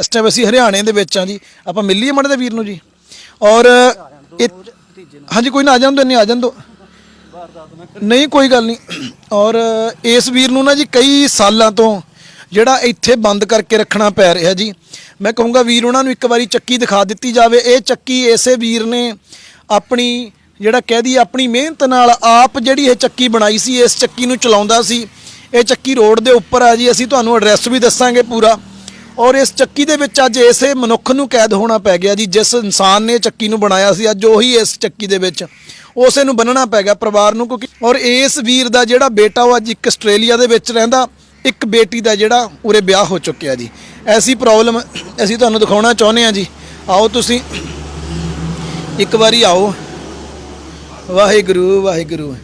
ਇਸ ਟਾਈਮ ਅਸੀਂ ਹਰਿਆਣੇ ਦੇ ਵਿੱਚ ਆ ਜੀ। ਆਪਾਂ ਮਿਲੀਏ ਮੜੇ ਦੇ ਵੀਰ ਨੂੰ ਜੀ। ਔਰ, ਇਹ ਹਾਂਜੀ, ਕੋਈ ਨਾ ਆ ਜਾਣ ਦੋ ਨਹੀਂ ਆ ਜਾਣ ਦੋ। ਨਹੀਂ, ਕੋਈ ਗੱਲ ਨਹੀਂ। ਔਰ, ਇਸ ਵੀਰ ਨੂੰ ਨਾ ਜੀ ਕਈ ਸਾਲਾਂ ਤੋਂ ਜਿਹੜਾ ਇੱਥੇ ਬੰਦ ਕਰਕੇ ਰੱਖਣਾ ਪੈ ਰਿਹਾ ਜੀ। ਮੈਂ ਕਹੂੰਗਾ ਵੀਰ ਉਹਨਾਂ ਨੂੰ ਇੱਕ ਵਾਰੀ ਚੱਕੀ ਦਿਖਾ ਦਿੱਤੀ ਜਾਵੇ। ਇਹ ਚੱਕੀ ਇਸੇ ਵੀਰ ਨੇ ਆਪਣੀ, ਜਿਹੜਾ ਕਹਿ ਦਈਏ ਆਪਣੀ ਮਿਹਨਤ ਨਾਲ ਆਪ ਜਿਹੜੀ ਇਹ ਚੱਕੀ ਬਣਾਈ ਸੀ, ਇਸ ਚੱਕੀ ਨੂੰ ਚਲਾਉਂਦਾ ਸੀ। ਇਹ ਚੱਕੀ ਰੋਡ ਦੇ ਉੱਪਰ ਆ ਜੀ। ਅਸੀਂ ਤੁਹਾਨੂੰ ਐਡਰੈਸ ਵੀ ਦੱਸਾਂਗੇ ਪੂਰਾ। ਔਰ ਇਸ ਚੱਕੀ ਦੇ ਵਿੱਚ ਅੱਜ ਇਸੇ ਮਨੁੱਖ ਨੂੰ ਕੈਦ ਹੋਣਾ ਪੈ ਗਿਆ ਜੀ, ਜਿਸ ਇਨਸਾਨ ਨੇ ਚੱਕੀ ਨੂੰ ਬਣਾਇਆ ਸੀ, ਅੱਜ ਉਹੀ ਇਸ ਚੱਕੀ ਦੇ ਵਿੱਚ ਉਸੇ ਨੂੰ ਬੰਨਣਾ ਪੈ ਗਿਆ ਪਰਿਵਾਰ ਨੂੰ ਕਿਉਂਕਿ ਔਰ ਇਸ ਵੀਰ ਦਾ ਜਿਹੜਾ ਬੇਟਾ ਉਹ ਅੱਜ ਇੱਕ ਆਸਟ੍ਰੇਲੀਆ ਦੇ ਵਿੱਚ ਰਹਿੰਦਾ, ਇੱਕ ਬੇਟੀ ਦਾ ਜਿਹੜਾ ਉਰੇ ਵਿਆਹ ਹੋ ਚੁੱਕਿਆ ਜੀ। ਐਸੀ ਪ੍ਰੋਬਲਮ ਅਸੀਂ ਤੁਹਾਨੂੰ ਦਿਖਾਉਣਾ ਚਾਹੁੰਦੇ ਹਾਂ ਜੀ। ਆਓ ਤੁਸੀਂ, ਇੱਕ ਵਾਰੀ ਆਓ। ਵਾਹਿਗੁਰੂ ਵਾਹਿਗੁਰੂ।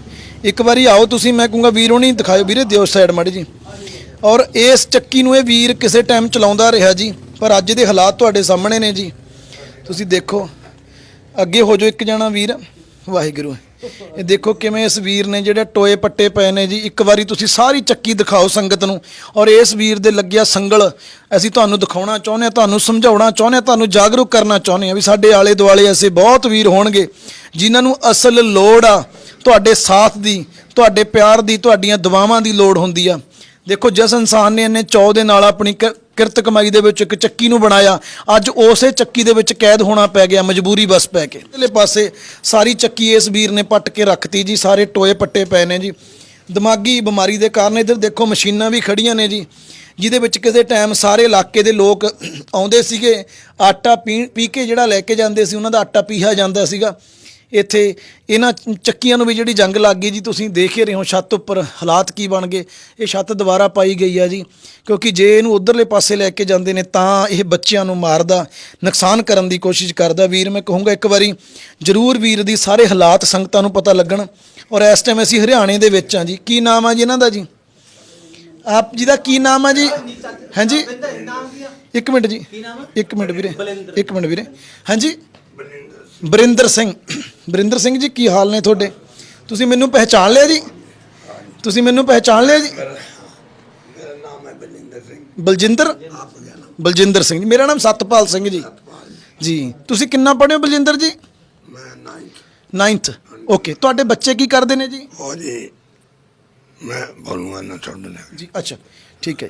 ਇੱਕ ਵਾਰੀ ਆਓ ਤੁਸੀਂ, ਮੈਂ ਕਹੂੰਗਾ, ਵੀਰ, ਨਹੀਂ ਦਿਖਾਇਓ, ਵੀਰੇ, ਦਿਓ ਸਾਈਡ ਮੜੀ ਜੀ ਔਰ ਇਸ ਚੱਕੀ ਨੂੰ ਇਹ ਵੀਰ ਕਿਸੇ ਟਾਈਮ ਚਲਾਉਂਦਾ ਰਿਹਾ ਜੀ, ਪਰ ਅੱਜ ਦੇ ਹਾਲਾਤ ਤੁਹਾਡੇ ਸਾਹਮਣੇ ਨੇ ਜੀ। ਤੁਸੀਂ ਦੇਖੋ, ਅੱਗੇ ਹੋ ਜਾਓ ਇੱਕ ਜਣਾ ਵੀਰ, ਵਾਹਿਗੁਰੂ। ਇਹ ਦੇਖੋ ਕਿਵੇਂ ਇਸ ਵੀਰ ਨੇ ਜਿਹੜੇ ਟੋਏ ਪੱਟੇ ਪਏ ਨੇ ਜੀ, ਇੱਕ ਵਾਰੀ ਤੁਸੀਂ ਸਾਰੀ ਚੱਕੀ ਦਿਖਾਓ ਸੰਗਤ ਨੂੰ। ਔਰ ਇਸ ਵੀਰ ਦੇ ਲੱਗਿਆ ਸੰਗਲ, ਅਸੀਂ ਤੁਹਾਨੂੰ ਦਿਖਾਉਣਾ ਚਾਹੁੰਦੇ ਹਾਂ, ਤੁਹਾਨੂੰ ਸਮਝਾਉਣਾ ਚਾਹੁੰਦੇ ਹਾਂ, ਤੁਹਾਨੂੰ ਜਾਗਰੂਕ ਕਰਨਾ ਚਾਹੁੰਦੇ ਹਾਂ ਵੀ ਸਾਡੇ ਆਲੇ ਦੁਆਲੇ ਐਸੇ ਬਹੁਤ ਵੀਰ ਹੋਣਗੇ, ਜਿਨ੍ਹਾਂ ਨੂੰ ਅਸਲ ਲੋੜ ਆ ਤੁਹਾਡੇ ਸਾਥ ਦੀ, ਤੁਹਾਡੇ ਪਿਆਰ ਦੀ, ਤੁਹਾਡੀਆਂ ਦੁਆਵਾਂ ਦੀ ਲੋੜ ਹੁੰਦੀ ਆ। ਦੇਖੋ ਜਿਸ ਇਨਸਾਨ ਨੇ ਇੰਨੇ ਚੌ ਦੇ ਨਾਲ ਆਪਣੀ ਕਿਰ- ਕਿਰਤ ਕਮਾਈ ਦੇ ਵਿੱਚ ਇੱਕ ਚੱਕੀ ਨੂੰ ਬਣਾਇਆ, ਅੱਜ ਉਸੇ ਚੱਕੀ ਦੇ ਵਿੱਚ ਕੈਦ ਹੋਣਾ ਪੈ ਗਿਆ, ਮਜਬੂਰੀ ਬਸ ਪੈ ਕੇ। ਇਧਰਲੇ ਪਾਸੇ ਸਾਰੀ ਚੱਕੀ ਇਸ ਵੀਰ ਨੇ ਪੱਟ ਕੇ ਰੱਖਤੀ ਜੀ, ਸਾਰੇ ਟੋਏ ਪੱਟੇ ਪਏ ਨੇ ਜੀ। ਦਿਮਾਗੀ ਬਿਮਾਰੀ ਦੇ ਕਾਰਨ ਇਧਰ ਦੇਖੋ ਮਸ਼ੀਨਾਂ ਵੀ ਖੜੀਆਂ ਨੇ ਜੀ, ਜਿਹਦੇ ਵਿੱਚ ਕਿਸੇ ਟਾਈਮ ਸਾਰੇ ਇਲਾਕੇ ਦੇ ਲੋਕ ਆਉਂਦੇ ਸੀਗੇ, ਆਟਾ ਪੀ ਪੀ ਕੇ ਜਿਹੜਾ ਲੈ ਕੇ ਜਾਂਦੇ ਸੀ, ਉਹਨਾਂ ਦਾ ਆਟਾ ਪੀਹਾ ਜਾਂਦਾ ਸੀਗਾ। ਇੱਥੇ ਇਹਨਾਂ ਚੱਕੀਆਂ ਨੂੰ ਵੀ ਜਿਹੜੀ ਜੰਗ ਲੱਗ ਗਈ ਜੀ, ਤੁਸੀਂ ਦੇਖ ਹੀ ਰਹੇ ਹੋ ਛੱਤ ਉੱਪਰ ਹਾਲਾਤ ਕੀ ਬਣ ਗਏ। ਇਹ ਛੱਤ ਦੁਬਾਰਾ ਪਾਈ ਗਈ ਆ ਜੀ, ਕਿਉਂਕਿ ਜੇ ਇਹਨੂੰ ਉਧਰਲੇ ਪਾਸੇ ਲੈ ਕੇ ਜਾਂਦੇ ਨੇ ਤਾਂ ਇਹ ਬੱਚਿਆਂ ਨੂੰ ਮਾਰਦਾ, ਨੁਕਸਾਨ ਕਰਨ ਦੀ ਕੋਸ਼ਿਸ਼ ਕਰਦਾ। ਵੀਰ, ਮੈਂ ਕਹੂੰਗਾ ਇੱਕ ਵਾਰੀ, ਜ਼ਰੂਰ ਵੀਰ ਦੀ ਸਾਰੇ ਹਾਲਾਤ ਸੰਗਤਾਂ ਨੂੰ ਪਤਾ ਲੱਗਣ। ਔਰ ਇਸ ਟਾਈਮ ਅਸੀਂ ਹਰਿਆਣੇ ਦੇ ਵਿੱਚ ਆ ਜੀ। ਕੀ ਨਾਮ ਆ ਜੀ ਇਹਨਾਂ ਦਾ ਜੀ? ਆਪ ਜੀ ਦਾ ਕੀ ਨਾਮ ਆ ਜੀ? ਹਾਂਜੀ। ਇੱਕ ਮਿੰਟ ਜੀ। ਇੱਕ ਮਿੰਟ ਵੀਰੇ। ਇੱਕ ਮਿੰਟ ਵੀਰੇ। ਹਾਂਜੀ। ਬਰਿੰਦਰ ਸਿੰਘ। ਬਰਿੰਦਰ ਸਿੰਘ ਜੀ ਕੀ ਹਾਲ ਨੇ ਤੁਹਾਡੇ? ਤੁਸੀਂ ਮੈਨੂੰ ਪਹਿਚਾਣ ਲਿਆ ਜੀ? ਤੁਸੀਂ ਮੈਨੂੰ ਪਹਿਚਾਣ ਲਿਆ ਜੀ? ਮੇਰਾ ਨਾਮ ਹੈ ਬਲਿੰਦਰ ਸਿੰਘ ਬਲਜਿੰਦਰ? ਬਲਜਿੰਦਰ ਸਿੰਘ ਜੀ ਮੇਰਾ ਨਾਮ ਸਤਪਾਲ ਸਿੰਘ ਜੀ। ਜੀ ਤੁਸੀਂ ਕਿੰਨਾ ਪੜ੍ਹੇ ਹੋ ਬਲਜਿੰਦਰ ਜੀ? ਮੈਂ ਨਾਈਨਥ 9th ਓਕੇ ਤੁਹਾਡੇ ਬੱਚੇ ਕੀ ਕਰਦੇ ਨੇ ਜੀ? ਉਹ ਜੀ ਮੈਂ ਬੋਲੂੰਗਾ ਨਾ ਛੱਡ ਲੈ ਜੀ ਅੱਛਾ ਠੀਕ ਹੈ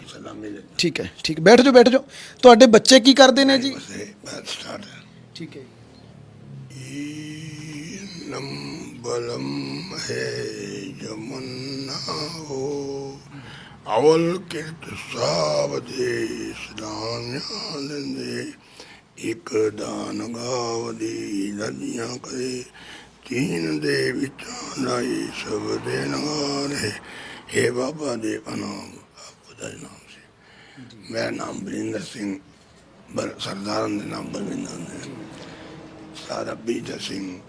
ਠੀਕ ਹੈ ਠੀਕ ਬੈਠ ਜਾਓ ਬੈਠ ਜਾਓ। ਤੁਹਾਡੇ ਬੱਚੇ ਕੀ ਕਰਦੇ ਨੇ ਜੀ? ਠੀਕ ਹੈ ਨਮ ਬਲਮ ਹੈ ਜਮਨਾ ਹੋ ਅਵਲ ਕਿਰਤ ਸਾਬ ਦੇ ਸਦਾਨਿਆਂ ਲੈਂਦੇ ਇੱਕ ਦਾਨ ਗਾਵ ਦੀ ਨਦੀਆਂ ਕਰੇ ਤੀਨ ਦੇ ਵਿਚਾਂ ਲਾਈ ਸਭ ਦੇ ਹੈ ਇਹ ਬਾਬਾ ਦੇ ਅਨਾਮ ਆਪ ਦਾ ਨਾਮ ਸੀ ਮੇਰਾ ਨਾਮ ਬਰਿੰਦਰ ਸਿੰਘ ਬਰ ਸਰਦਾਰਾਂ ਦੇ ਨਾਮ ਬਲਵਿੰਦਰ ਨੇ ਸਾਰਾ ਬੀਜਾ ਸਿੰਘ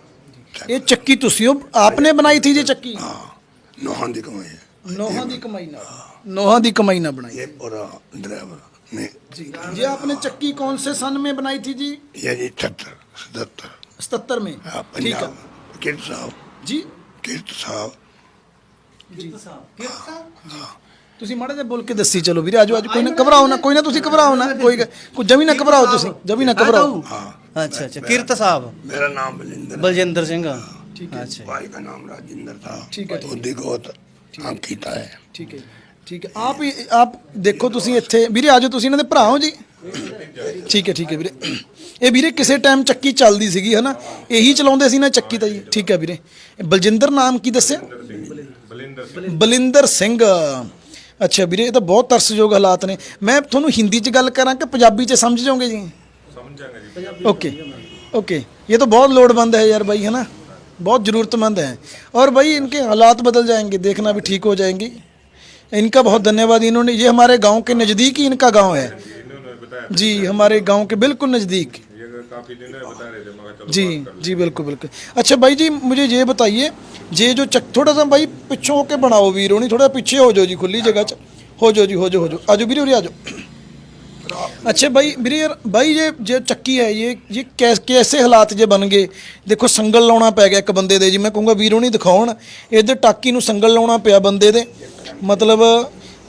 ਇਹ ਚੱਕੀ ਤੁਸੀਂ ਉਹ ਆਪਨੇ ਬਣਾਈ ਥੀ ਜੀ ਚੱਕੀ ਹਾਂ ਨੋਹਾਂ ਦੀ ਕਮਾਈ ਹੈ ਨੋਹਾਂ ਦੀ ਕਮਾਈ ਨਾਲ नोहा ਦੀ ਕਮਾਈ ਨਾਲ ਬਣਾਈ ये पूरा ड्राइवर ने जी जी आपने चक्की कौन से सन में बनाई थी जी ये जी छहत्तर सतहत्तर सतर में हाँ ठीक है पंजाब किरत साहब जी किरत साहब ਜੀ ਤੁਸੀਂ ਮਾੜਾ ਜਿਹਾ ਬੋਲ ਕੇ ਦੱਸੀ ਚਲੋ ਵੀਰੇ ਆਜੋ ਅੱਜ ਕੋਈ ਨਾ ਘਬਰਾਓ ਨਾ ਕੋਈ ਨਾ ਤੁਸੀਂ ਘਬਰਾਓ ਨਾ ਕੋਈ ਕੋਈ ਜਮੀ ਨਾ ਘਬਰਾਓ ਤੁਸੀਂ ਜਮੀ ਨਾ ਘਬਰਾਓ। ਹਾਂ। ਅੱਛਾ ਅੱਛਾ ਕੀਰਤ ਸਾਹਿਬ। ਮੇਰਾ ਨਾਮ ਬਲਜਿੰਦਰ ਬਲਜਿੰਦਰ ਸਿੰਘ। ਠੀਕ ਹੈ। ਅੱਛਾ। ਭਾਈ ਦਾ ਨਾਮ ਰਾਜਿੰਦਰ ਥਾ। ਠੀਕ ਹੈ। ਉਹਦੀ ਗੋਤ ਨਾਮ ਕੀਤਾ ਹੈ। ਠੀਕ ਹੈ। ਠੀਕ ਹੈ। ਆਪ ਹੀ ਆਪ ਦੇਖੋ ਤੁਸੀਂ ਇੱਥੇ। ਵੀਰੇ ਆਜੋ ਤੁਸੀਂ ਇਹਨਾਂ ਦੇ ਭਰਾ ਹੋ ਜੀ। ਠੀਕ ਹੈ ਠੀਕ ਹੈ ਵੀਰੇ। ਇਹ ਵੀਰੇ ਕਿਸੇ ਟਾਈਮ ਚੱਕੀ ਚੱਲਦੀ ਸੀਗੀ ਹਨਾ? ਇਹੀ ਚਲਾਉਂਦੇ ਸੀ ਨਾ ਚੱਕੀ ਤਾਂ ਜੀ। ਠੀਕ ਹੈ ਵੀਰੇ। ਬਲਜਿੰਦਰ ਨਾਮ ਕੀ ਦੱਸਿਆ? ਬਲਿੰਦਰ ਸਿੰਘ। ਬਲਿੰਦਰ ਸਿੰਘ। ਅੱਛਾ ਵੀਰੇ ਇਹ ਤਾਂ ਬਹੁਤ ਤਰਸਯੋਗ ਹਾਲਾਤ ਨੇ ਮੈਂ ਤੁਹਾਨੂੰ ਹਿੰਦੀ 'ਚ ਗੱਲ ਕਰਾਂ ਕਿ ਪੰਜਾਬੀ 'ਚ ਸਮਝ ਜਾਓਗੇ ਜੀ ओके ओके ये तो बहुत लोडमंद है यार भाई है ना बहुत ज़रूरतमंद है और भाई इनके हालात बदल जाएंगे देखना भी ठीक हो जाएंगे इनका बहुत धन्यवाद इन्होंने ये हमारे गांव के नज़दीक ही इनका गांव है जी हमारे गांव के बिल्कुल नज़दीक काफी दिन है बता रहे थे मगर चलो जी जी बिल्कुल बिल्कुल अच्छा भाई जी मुझे ये बताइए ये जो चक थोड़ा सा भाई पिछों होके बनाओ वीर होनी थोड़ा पीछे हो जाओ जी खुली जगह च हो जाओ जी हो जाओ हो जाओ आजो वीरे उरे आ जाओ ਅੱਛਾ ਭਾਈ ਵੀਰੇ ਯਾਰ ਭਾਈ ਜੇ ਜੇ ਚੱਕੀ ਹੈ ਇਹ ਇਹ ਕੈਸ ਕੈਸੇ ਹਾਲਾਤ ਜੇ ਬਣ ਗਏ ਦੇਖੋ ਸੰਗਲ ਲਾਉਣਾ ਪੈ ਗਿਆ ਇੱਕ ਬੰਦੇ ਦੇ ਜੀ ਮੈਂ ਕਹੂੰਗਾ ਵੀਰੋ ਨਹੀਂ ਦਿਖਾਉਣ ਇਹਦੇ ਟਾਕੀ ਨੂੰ ਸੰਗਲ ਲਾਉਣਾ ਪਿਆ ਬੰਦੇ ਦੇ ਮਤਲਬ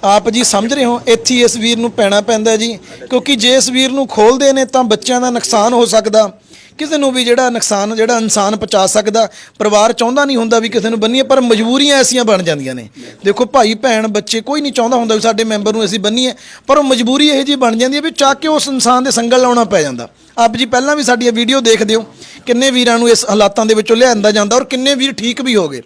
ਆਪ ਜੀ ਸਮਝ ਰਹੇ ਹੋ, ਇੱਥੇ ਹੀ ਇਸ ਵੀਰ ਨੂੰ ਪੈਣਾ ਪੈਂਦਾ ਜੀ। ਕਿਉਂਕਿ ਜੇ ਇਸ ਵੀਰ ਨੂੰ ਖੋਲਦੇ ਨੇ ਤਾਂ ਬੱਚਿਆਂ ਦਾ ਨੁਕਸਾਨ ਹੋ ਸਕਦਾ। ਕਿਸੇ ਨੂੰ ਵੀ ਜਿਹੜਾ ਨੁਕਸਾਨ, ਜਿਹੜਾ ਇਨਸਾਨ ਪਹੁੰਚਾ ਸਕਦਾ, ਪਰਿਵਾਰ ਚਾਹੁੰਦਾ ਨਹੀਂ ਹੁੰਦਾ ਵੀ ਕਿਸੇ ਨੂੰ ਬੰਨੀਏ, ਪਰ ਮਜਬੂਰੀਆਂ ਐਸੀਆਂ ਬਣ ਜਾਂਦੀਆਂ ਨੇ। ਦੇਖੋ ਭਾਈ, ਭੈਣ, ਬੱਚੇ, ਕੋਈ ਨਹੀਂ ਚਾਹੁੰਦਾ ਹੁੰਦਾ ਵੀ ਸਾਡੇ ਮੈਂਬਰ ਨੂੰ ਅਸੀਂ ਬੰਨੀਏ, ਪਰ ਉਹ ਮਜਬੂਰੀ ਇਹੋ ਜੀ ਬਣ ਜਾਂਦੀ ਹੈ ਵੀ ਚੱਕ ਕੇ ਉਸ ਇਨਸਾਨ ਦੇ ਸੰਗਲ ਲਾਉਣਾ ਪੈ ਜਾਂਦਾ। ਆਪ ਜੀ ਪਹਿਲਾਂ ਵੀ ਸਾਡੀਆਂ ਵੀਡੀਓ ਦੇਖਦੇ ਹੋ ਕਿੰਨੇ ਵੀਰਾਂ ਨੂੰ ਇਸ ਹਾਲਾਤਾਂ ਦੇ ਵਿੱਚੋਂ ਲਿਆਂਦਾ ਜਾਂਦਾ ਔਰ ਕਿੰਨੇ ਵੀਰ ਠੀਕ ਵੀ ਹੋ ਗਏ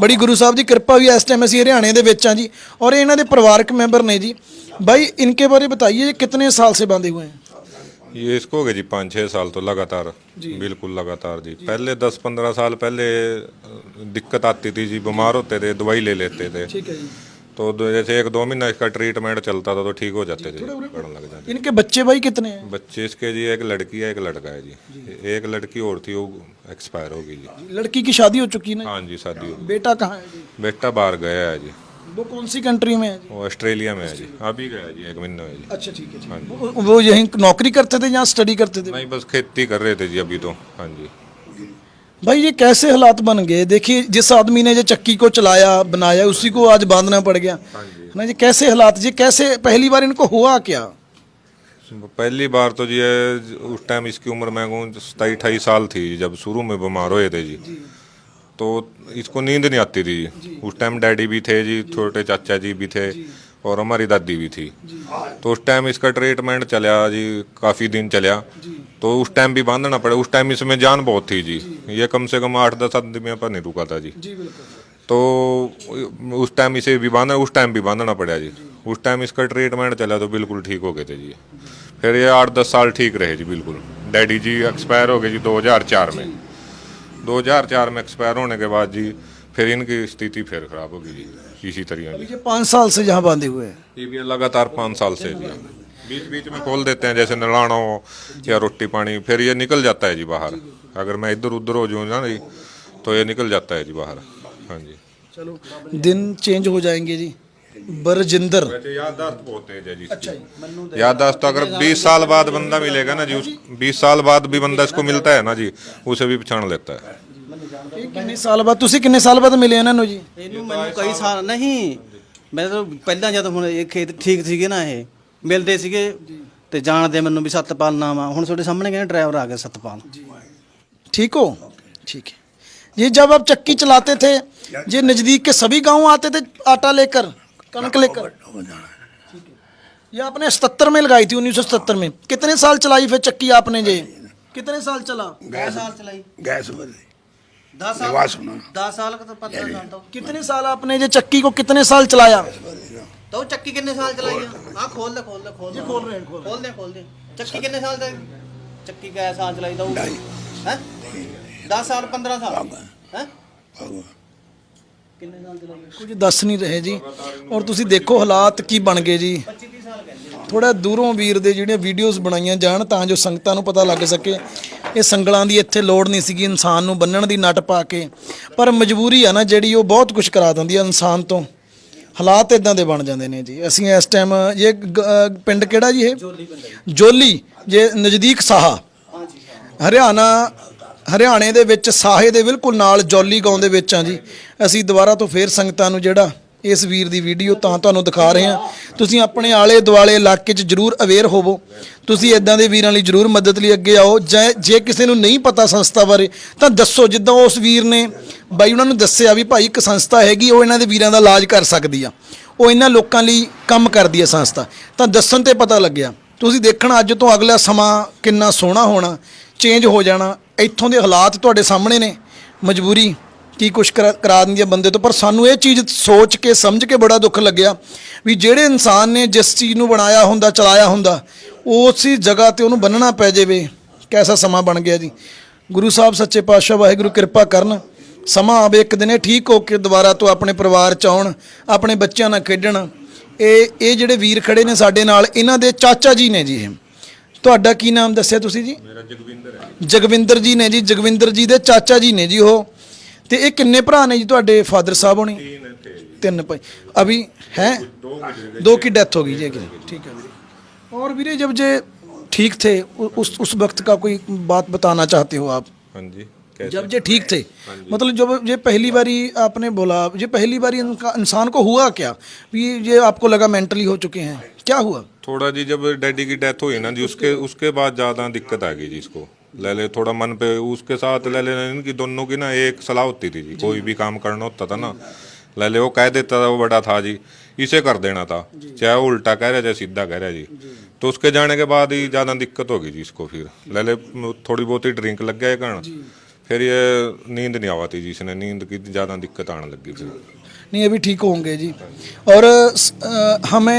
ਬੜੀ ਗੁਰੂ ਸਾਹਿਬ ਦੀ ਕਿਰਪਾ ਵੀ ਹੈ, ਇਸ ਟਾਈਮ ਅਸੀਂ ਹਰਿਆਣੇ ਦੇ ਵਿੱਚ ਹਾਂ ਜੀ ਔਰ ਇਹ ਇਹਨਾਂ ਦੇ ਪਰਿਵਾਰਕ ਮੈਂਬਰ ਨੇ ਜੀ भाई इनके बारे बताइए ये कितने साल से बांधे हुए हैं ये इसको हो गए जी पाँच छः साल तो लगातार बिल्कुल लगातार जी पहले दस पंद्रह साल पहले अ, दिक्कत आती थी जी बीमार होते थे दवाई ले लेते थे ठीक है जी तो जैसे एक दो महीना इसका ट्रीटमेंट चलता था तो ठीक हो जाते थे पड़ने लग जाते इनके बच्चे भाई कितने हैं? बच्चे इसके जी एक लड़की है एक लड़का है जी। जी। एक लड़की और थी वो एक्सपायर हो गई जी। लड़की की शादी हो चुकी है ना? हाँ जी शादी हो बेटा कहाँ है जी? बेटा बाहर गया है जी। वो कौन सी कंट्री में है जी? वो ऑस्ट्रेलिया में है जी। अभी गया जी एक महीना है जी। अच्छा ठीक है वो- वो यहीं नौकरी करते थे या स्टडी करते थे? नहीं बस खेती कर रहे थे जी अभी तो। हाँ जी। भाई ये कैसे हालात बन गए? देखिए जिस आदमी ने ये चक्की को चलाया बनाया उसी को आज बांधना पड़ गया। है ना जी कैसे हालात? जी कैसे पहली बार इनको हुआ क्या? पहली बार तो जी उस टाइम इसकी उम्र मैं कहूँ सताई अठाई साल थी जब शुरू में बीमार हुए थे जी। तो इसको नींद नहीं आती थी। जी। उस टाइम डैडी भी थे जी छोटे चाचा जी भी थे और हमारी दादी भी थी। तो उस टाइम इसका ट्रीटमेंट चला जी काफ़ी दिन चला। तो उस टाइम भी बांधना पड़ा। उस टाइम इसमें जान बहुत थी जी। ये कम से कम आठ दस आदमी पर नहीं रुका था जी। जी तो उस टाइम इसे भी बांधा उस टाइम भी बांधना पड़ा जी। उस टाइम इसका ट्रीटमेंट चला तो बिल्कुल ठीक हो गए थे जी। फिर ये आठ दस साल ठीक रहे जी बिल्कुल। डैडी जी एक्सपायर हो गए जी 2004 में। 2004 में एक्सपायर होने के बाद जी फिर इनकी स्थिति फिर खराब हो गई जी इसी तरह ये पाँच साल से यहाँ बांधे हुए हैं। ये भी लगातार पाँच साल से जी। बीच बीच में खोल देते हैं जैसे नलाना हो या रोटी पानी फिर ये निकल जाता है जी बाहर अगर मैं इधर उधर हो जाऊँ ना जी तो ये निकल जाता है जी बाहर हाँ जी चलो दिन चेंज हो जाएंगे जी बरजिंदर वैसे याददाश्त बहुत तेज है जी इसकी। अच्छा जी याददाश्त तो अगर 20 साल बाद बंदा मिलेगा ना जी उस 20 साल बाद भी बंदा इसको मिलता है ना जी उसे भी पहचान लेता है ਇਹ ਕਿੰਨੇ ਸਾਲ ਬਾਅਦ ਤੁਸੀਂ ਕਿੰਨੇ ਸਾਲ ਬਾਅਦ ਮਿਲੇ ਇਹਨਾਂ ਨੂੰ ਜੀ ਇਹਨੂੰ ਮੈਨੂੰ ਕਈ ਸਾਲ ਨਹੀਂ ਮੈਂ ਤਾਂ ਪਹਿਲਾਂ ਜਦ ਹੁਣ ਇਹ ਖੇਤ ਠੀਕ ਸੀਗੇ ਨਾ ਇਹ ਮਿਲਦੇ ਸੀਗੇ ਤੇ ਜਾਣਦੇ ਮੈਨੂੰ ਵੀ ਸਤਪਾਲ ਨਾਮ ਆ ਹੁਣ ਤੁਹਾਡੇ ਸਾਹਮਣੇ ਕਹਿੰਦੇ ਡਰਾਈਵਰ ਆ ਗਿਆ ਸਤਪਾਲ ठीक हो ठीक है ये जब आप चक्की चलाते थे ये नजदीक के सभी गांव आते थे आटा लेकर कनक लेकर ये आपने सतर में लगाई थी उन्नीस में कितने साल चलाई फिर चक्की आपने जे कितने साल चला 10 ਸਾਲ ਚਲਾਈ ਗੈਸ ਵਧੀ 10 ਸਾਲ ਆਵਾਜ਼ ਸੁਣਾ 10 ਸਾਲ का तो पता नहीं तो कितने साल आपने ये चक्की को कितने साल चलाया ਤਾਂ ਚੱਕੀ ਕਿੰਨੇ ਸਾਲ ਚਲਾਈ ਆ? ਆ ਖੋਲ ਦੇ ਖੋਲ ਦੇ ਖੋਲ ਦੇ ਖੋਲ ਰਹੇ ਖੋਲ ਦੇ ਖੋਲ ਦੇ। ਚੱਕੀ ਕਿੰਨੇ ਸਾਲ ਦਾ? ਚੱਕੀ ਕਿੰਨੇ ਸਾਲ ਚਲਾਈ ਦਾ ਉਹ? ਹੈ? 10 ਸਾਲ 15 ਸਾਲ? ਹੈ? ਕਿੰਨੇ ਸਾਲ ਚਲਾਈ ਕੁਝ ਦੱਸ ਨਹੀਂ ਰਹੇ ਜੀ। ਔਰ ਤੁਸੀਂ ਦੇਖੋ ਹਾਲਾਤ ਕੀ ਬਣ ਗਏ ਜੀ। ਥੋੜਾ ਦੂਰੋਂ ਵੀਰ ਦੇ ਜਿਹੜੀਆਂ ਵੀਡੀਓਜ਼ ਬਣਾਈਆਂ ਜਾਣ ਤਾਂ ਜੋ ਸੰਗਤਾਂ ਨੂੰ ਪਤਾ ਲੱਗ ਸਕੇ। ਇਹ ਸੰਗਲਾਂ ਦੀ ਇੱਥੇ ਲੋੜ ਨਹੀਂ ਸੀਗੀ ਇਨਸਾਨ ਨੂੰ ਬੰਨਣ ਦੀ ਨੱਟ ਪਾ ਕੇ। ਪਰ ਮਜਬੂਰੀ ਆ ਨਾ ਜਿਹੜੀ ਉਹ ਬਹੁਤ ਕੁਝ ਕਰਾ ਦਿੰਦੀ ਆ ਇਨਸਾਨ ਤੋਂ। ਹਾਲਾਤ ਇਦਾਂ ਦੇ ਬਣ ਜਾਂਦੇ ਨੇ ਜੀ। ਅਸੀਂ ਇਸ ਟਾਈਮ ਇਹ ਗ- ਪਿੰਡ ਕਿਹੜਾ ਜੀ ਇਹ? ਜੋਲੀ ਜੇ। ਨਜ਼ਦੀਕ ਸਾਹਾ। ਹਰਿਆਣਾ ਹਰਿਆਣੇ ਦੇ ਵਿੱਚ ਸਾਹੇ ਦੇ ਬਿਲਕੁਲ ਨਾਲ ਜੋਲੀ ਗਾਉਂ ਦੇ ਵਿੱਚ ਆ ਜੀ। ਅਸੀਂ ਦੁਬਾਰਾ ਤੋਂ ਫੇਰ ਸੰਗਤਾਂ ਨੂੰ ਜਿਹੜਾ ਇਸ ਵੀਰ ਦੀ ਵੀਡੀਓ ਤਾਂ ਤੁਹਾਨੂੰ ਦਿਖਾ ਰਹੇ ਹਾਂ। ਤੁਸੀਂ ਆਪਣੇ ਆਲੇ ਦੁਆਲੇ ਇਲਾਕੇ 'ਚ ਜਰੂਰ ਅਵੇਅਰ ਹੋਵੋ। ਤੁਸੀਂ ਇਦਾਂ ਦੇ ਵੀਰਾਂ ਲਈ ਜਰੂਰ ਮਦਦ ਲਈ ਅੱਗੇ ਆਓ। ਜੇ ਜੇ ਕਿਸੇ ਨੂੰ ਨਹੀਂ ਪਤਾ ਸੰਸਥਾ ਬਾਰੇ, ਤਾਂ ਦੱਸੋ ਜਿੱਦਾਂ ਉਸ ਵੀਰ ਨੇ, ਬਾਈ ਉਹਨਾਂ ਨੂੰ ਦੱਸਿਆ ਵੀ ਭਾਈ ਇੱਕ ਸੰਸਥਾ ਹੈਗੀ, ਉਹ ਇਹਨਾਂ ਦੇ ਵੀਰਾਂ ਦਾ ਇਲਾਜ ਕਰ ਸਕਦੀ ਆ। ਉਹ ਇਹਨਾਂ ਲੋਕਾਂ ਲਈ ਕੰਮ ਕਰਦੀ ਹੈ ਸੰਸਥਾ। ਤਾਂ ਦੱਸਣ ਤੇ ਪਤਾ ਲੱਗਿਆ। ਤੁਸੀਂ ਦੇਖਣਾ ਅੱਜ ਤੋਂ ਅਗਲਾ ਸਮਾਂ ਕਿੰਨਾ ਸੋਹਣਾ ਹੋਣਾ ਚੇਂਜ ਹੋ ਜਾਣਾ। ਇੱਥੋਂ ਦੇ ਹਾਲਾਤ ਤੁਹਾਡੇ ਸਾਹਮਣੇ ਨੇ। ਮਜਬੂਰੀ। ਕੀ ਕੁਛ ਕਰਾ ਦਿੰਦੀ ਹੈ ਬੰਦੇ ਤੋਂ ਪਰ ਸਾਨੂੰ ਇਹ ਚੀਜ਼ ਸੋਚ ਕੇ ਸਮਝ ਕੇ ਬੜਾ ਦੁੱਖ ਲੱਗਿਆ ਵੀ ਜਿਹੜੇ ਇਨਸਾਨ ਨੇ ਜਿਸ ਚੀਜ਼ ਨੂੰ ਬਣਾਇਆ ਹੁੰਦਾ ਚਲਾਇਆ ਹੁੰਦਾ ਉਸੇ ਜਗ੍ਹਾ ਤੇ ਉਹਨੂੰ ਬੰਨਣਾ ਪੈ ਜਾਵੇ ਕੈਸਾ ਸਮਾਂ ਬਣ ਗਿਆ ਜੀ। ਗੁਰੂ ਸਾਹਿਬ ਸੱਚੇ ਪਾਤਸ਼ਾਹ ਵਾਹਿਗੁਰੂ ਕਿਰਪਾ ਕਰਨ ਸਮਾਂ ਆਵੇ ਇੱਕ ਦਿਨ ਠੀਕ ਹੋ ਕੇ ਦੁਬਾਰਾ ਤੋਂ ਆਪਣੇ ਪਰਿਵਾਰ ਚ ਆਉਣ ਆਪਣੇ ਬੱਚਿਆਂ ਨਾਲ ਖੇਡਣ ਇਹ ਇਹ ਜਿਹੜੇ ਵੀਰ ਖੜੇ ਨੇ ਸਾਡੇ ਨਾਲ ਇਹਨਾਂ ਦੇ ਚਾਚਾ ਜੀ ਨੇ ਜੀ ਇਹ। ਤੁਹਾਡਾ ਕੀ ਨਾਮ ਦੱਸਿਆ ਤੁਸੀਂ ਜੀ? ਮੇਰਾ ਜਗਵਿੰਦਰ ਹੈ ਜਗਵਿੰਦਰ ਜੀ ਨੇ ਜੀ ਜਗਵਿੰਦਰ ਜੀ ਦੇ ਚਾਚਾ ਜੀ ਨੇ ਜੀ ਉਹ। ਤੇ ਇਹ ਕਿੰਨੇ ਭਰਾ ਨੇ ਜੀ ਤੁਹਾਡੇ ਫਾਦਰ ਸਾਹਿਬ ਹੋਣੀ तीन थे जी ਤਿੰਨ ਭਾਈ ਅਭੀ ਹੈ दो गुजरे दो की डेथ हो गई जी ठीक है वीरे और वीरे जब जे ठीक थे उ- उस उस वक्त का कोई बात बताना चाहते हो आप हाँ जी कैसे जब ये ठीक थे मतलब जब ये पहली बारी आपने बोला ये पहली बारी इनका इंसान को हुआ क्या भी ये आपको लगा मेंटली हो चुके हैं क्या हुआ थोड़ा जी जब डैडी की डेथ हुई ना जी उसके उसके बाद ज़्यादा दिक्कत आ गई जी इसको ले ले थोड़ा मन पे उसके साथ ले ले इनकी दोनों की ना एक सलाह होती थी जी कोई भी काम करना होता था ना ले ले वो कह देता था वो बड़ा था जी इसे कर देना था चाहे वो उल्टा कह रहा चाहे सीधा कह रहा जी तो उसके जाने के बाद ही ज़्यादा दिक्कत होगी जी इसको फिर ले ले थोड़ी बहुत ही ड्रिंक लग गया कारण फिर ये नींद नहीं आवाती जी इसने नींद की ज़्यादा दिक्कत आने लगी फिर ਨਹੀਂ ਇਹ ਵੀ ਠੀਕ ਹੋਣਗੇ ਜੀ ਔਰ ਸ- ਅ, ਹਮੇ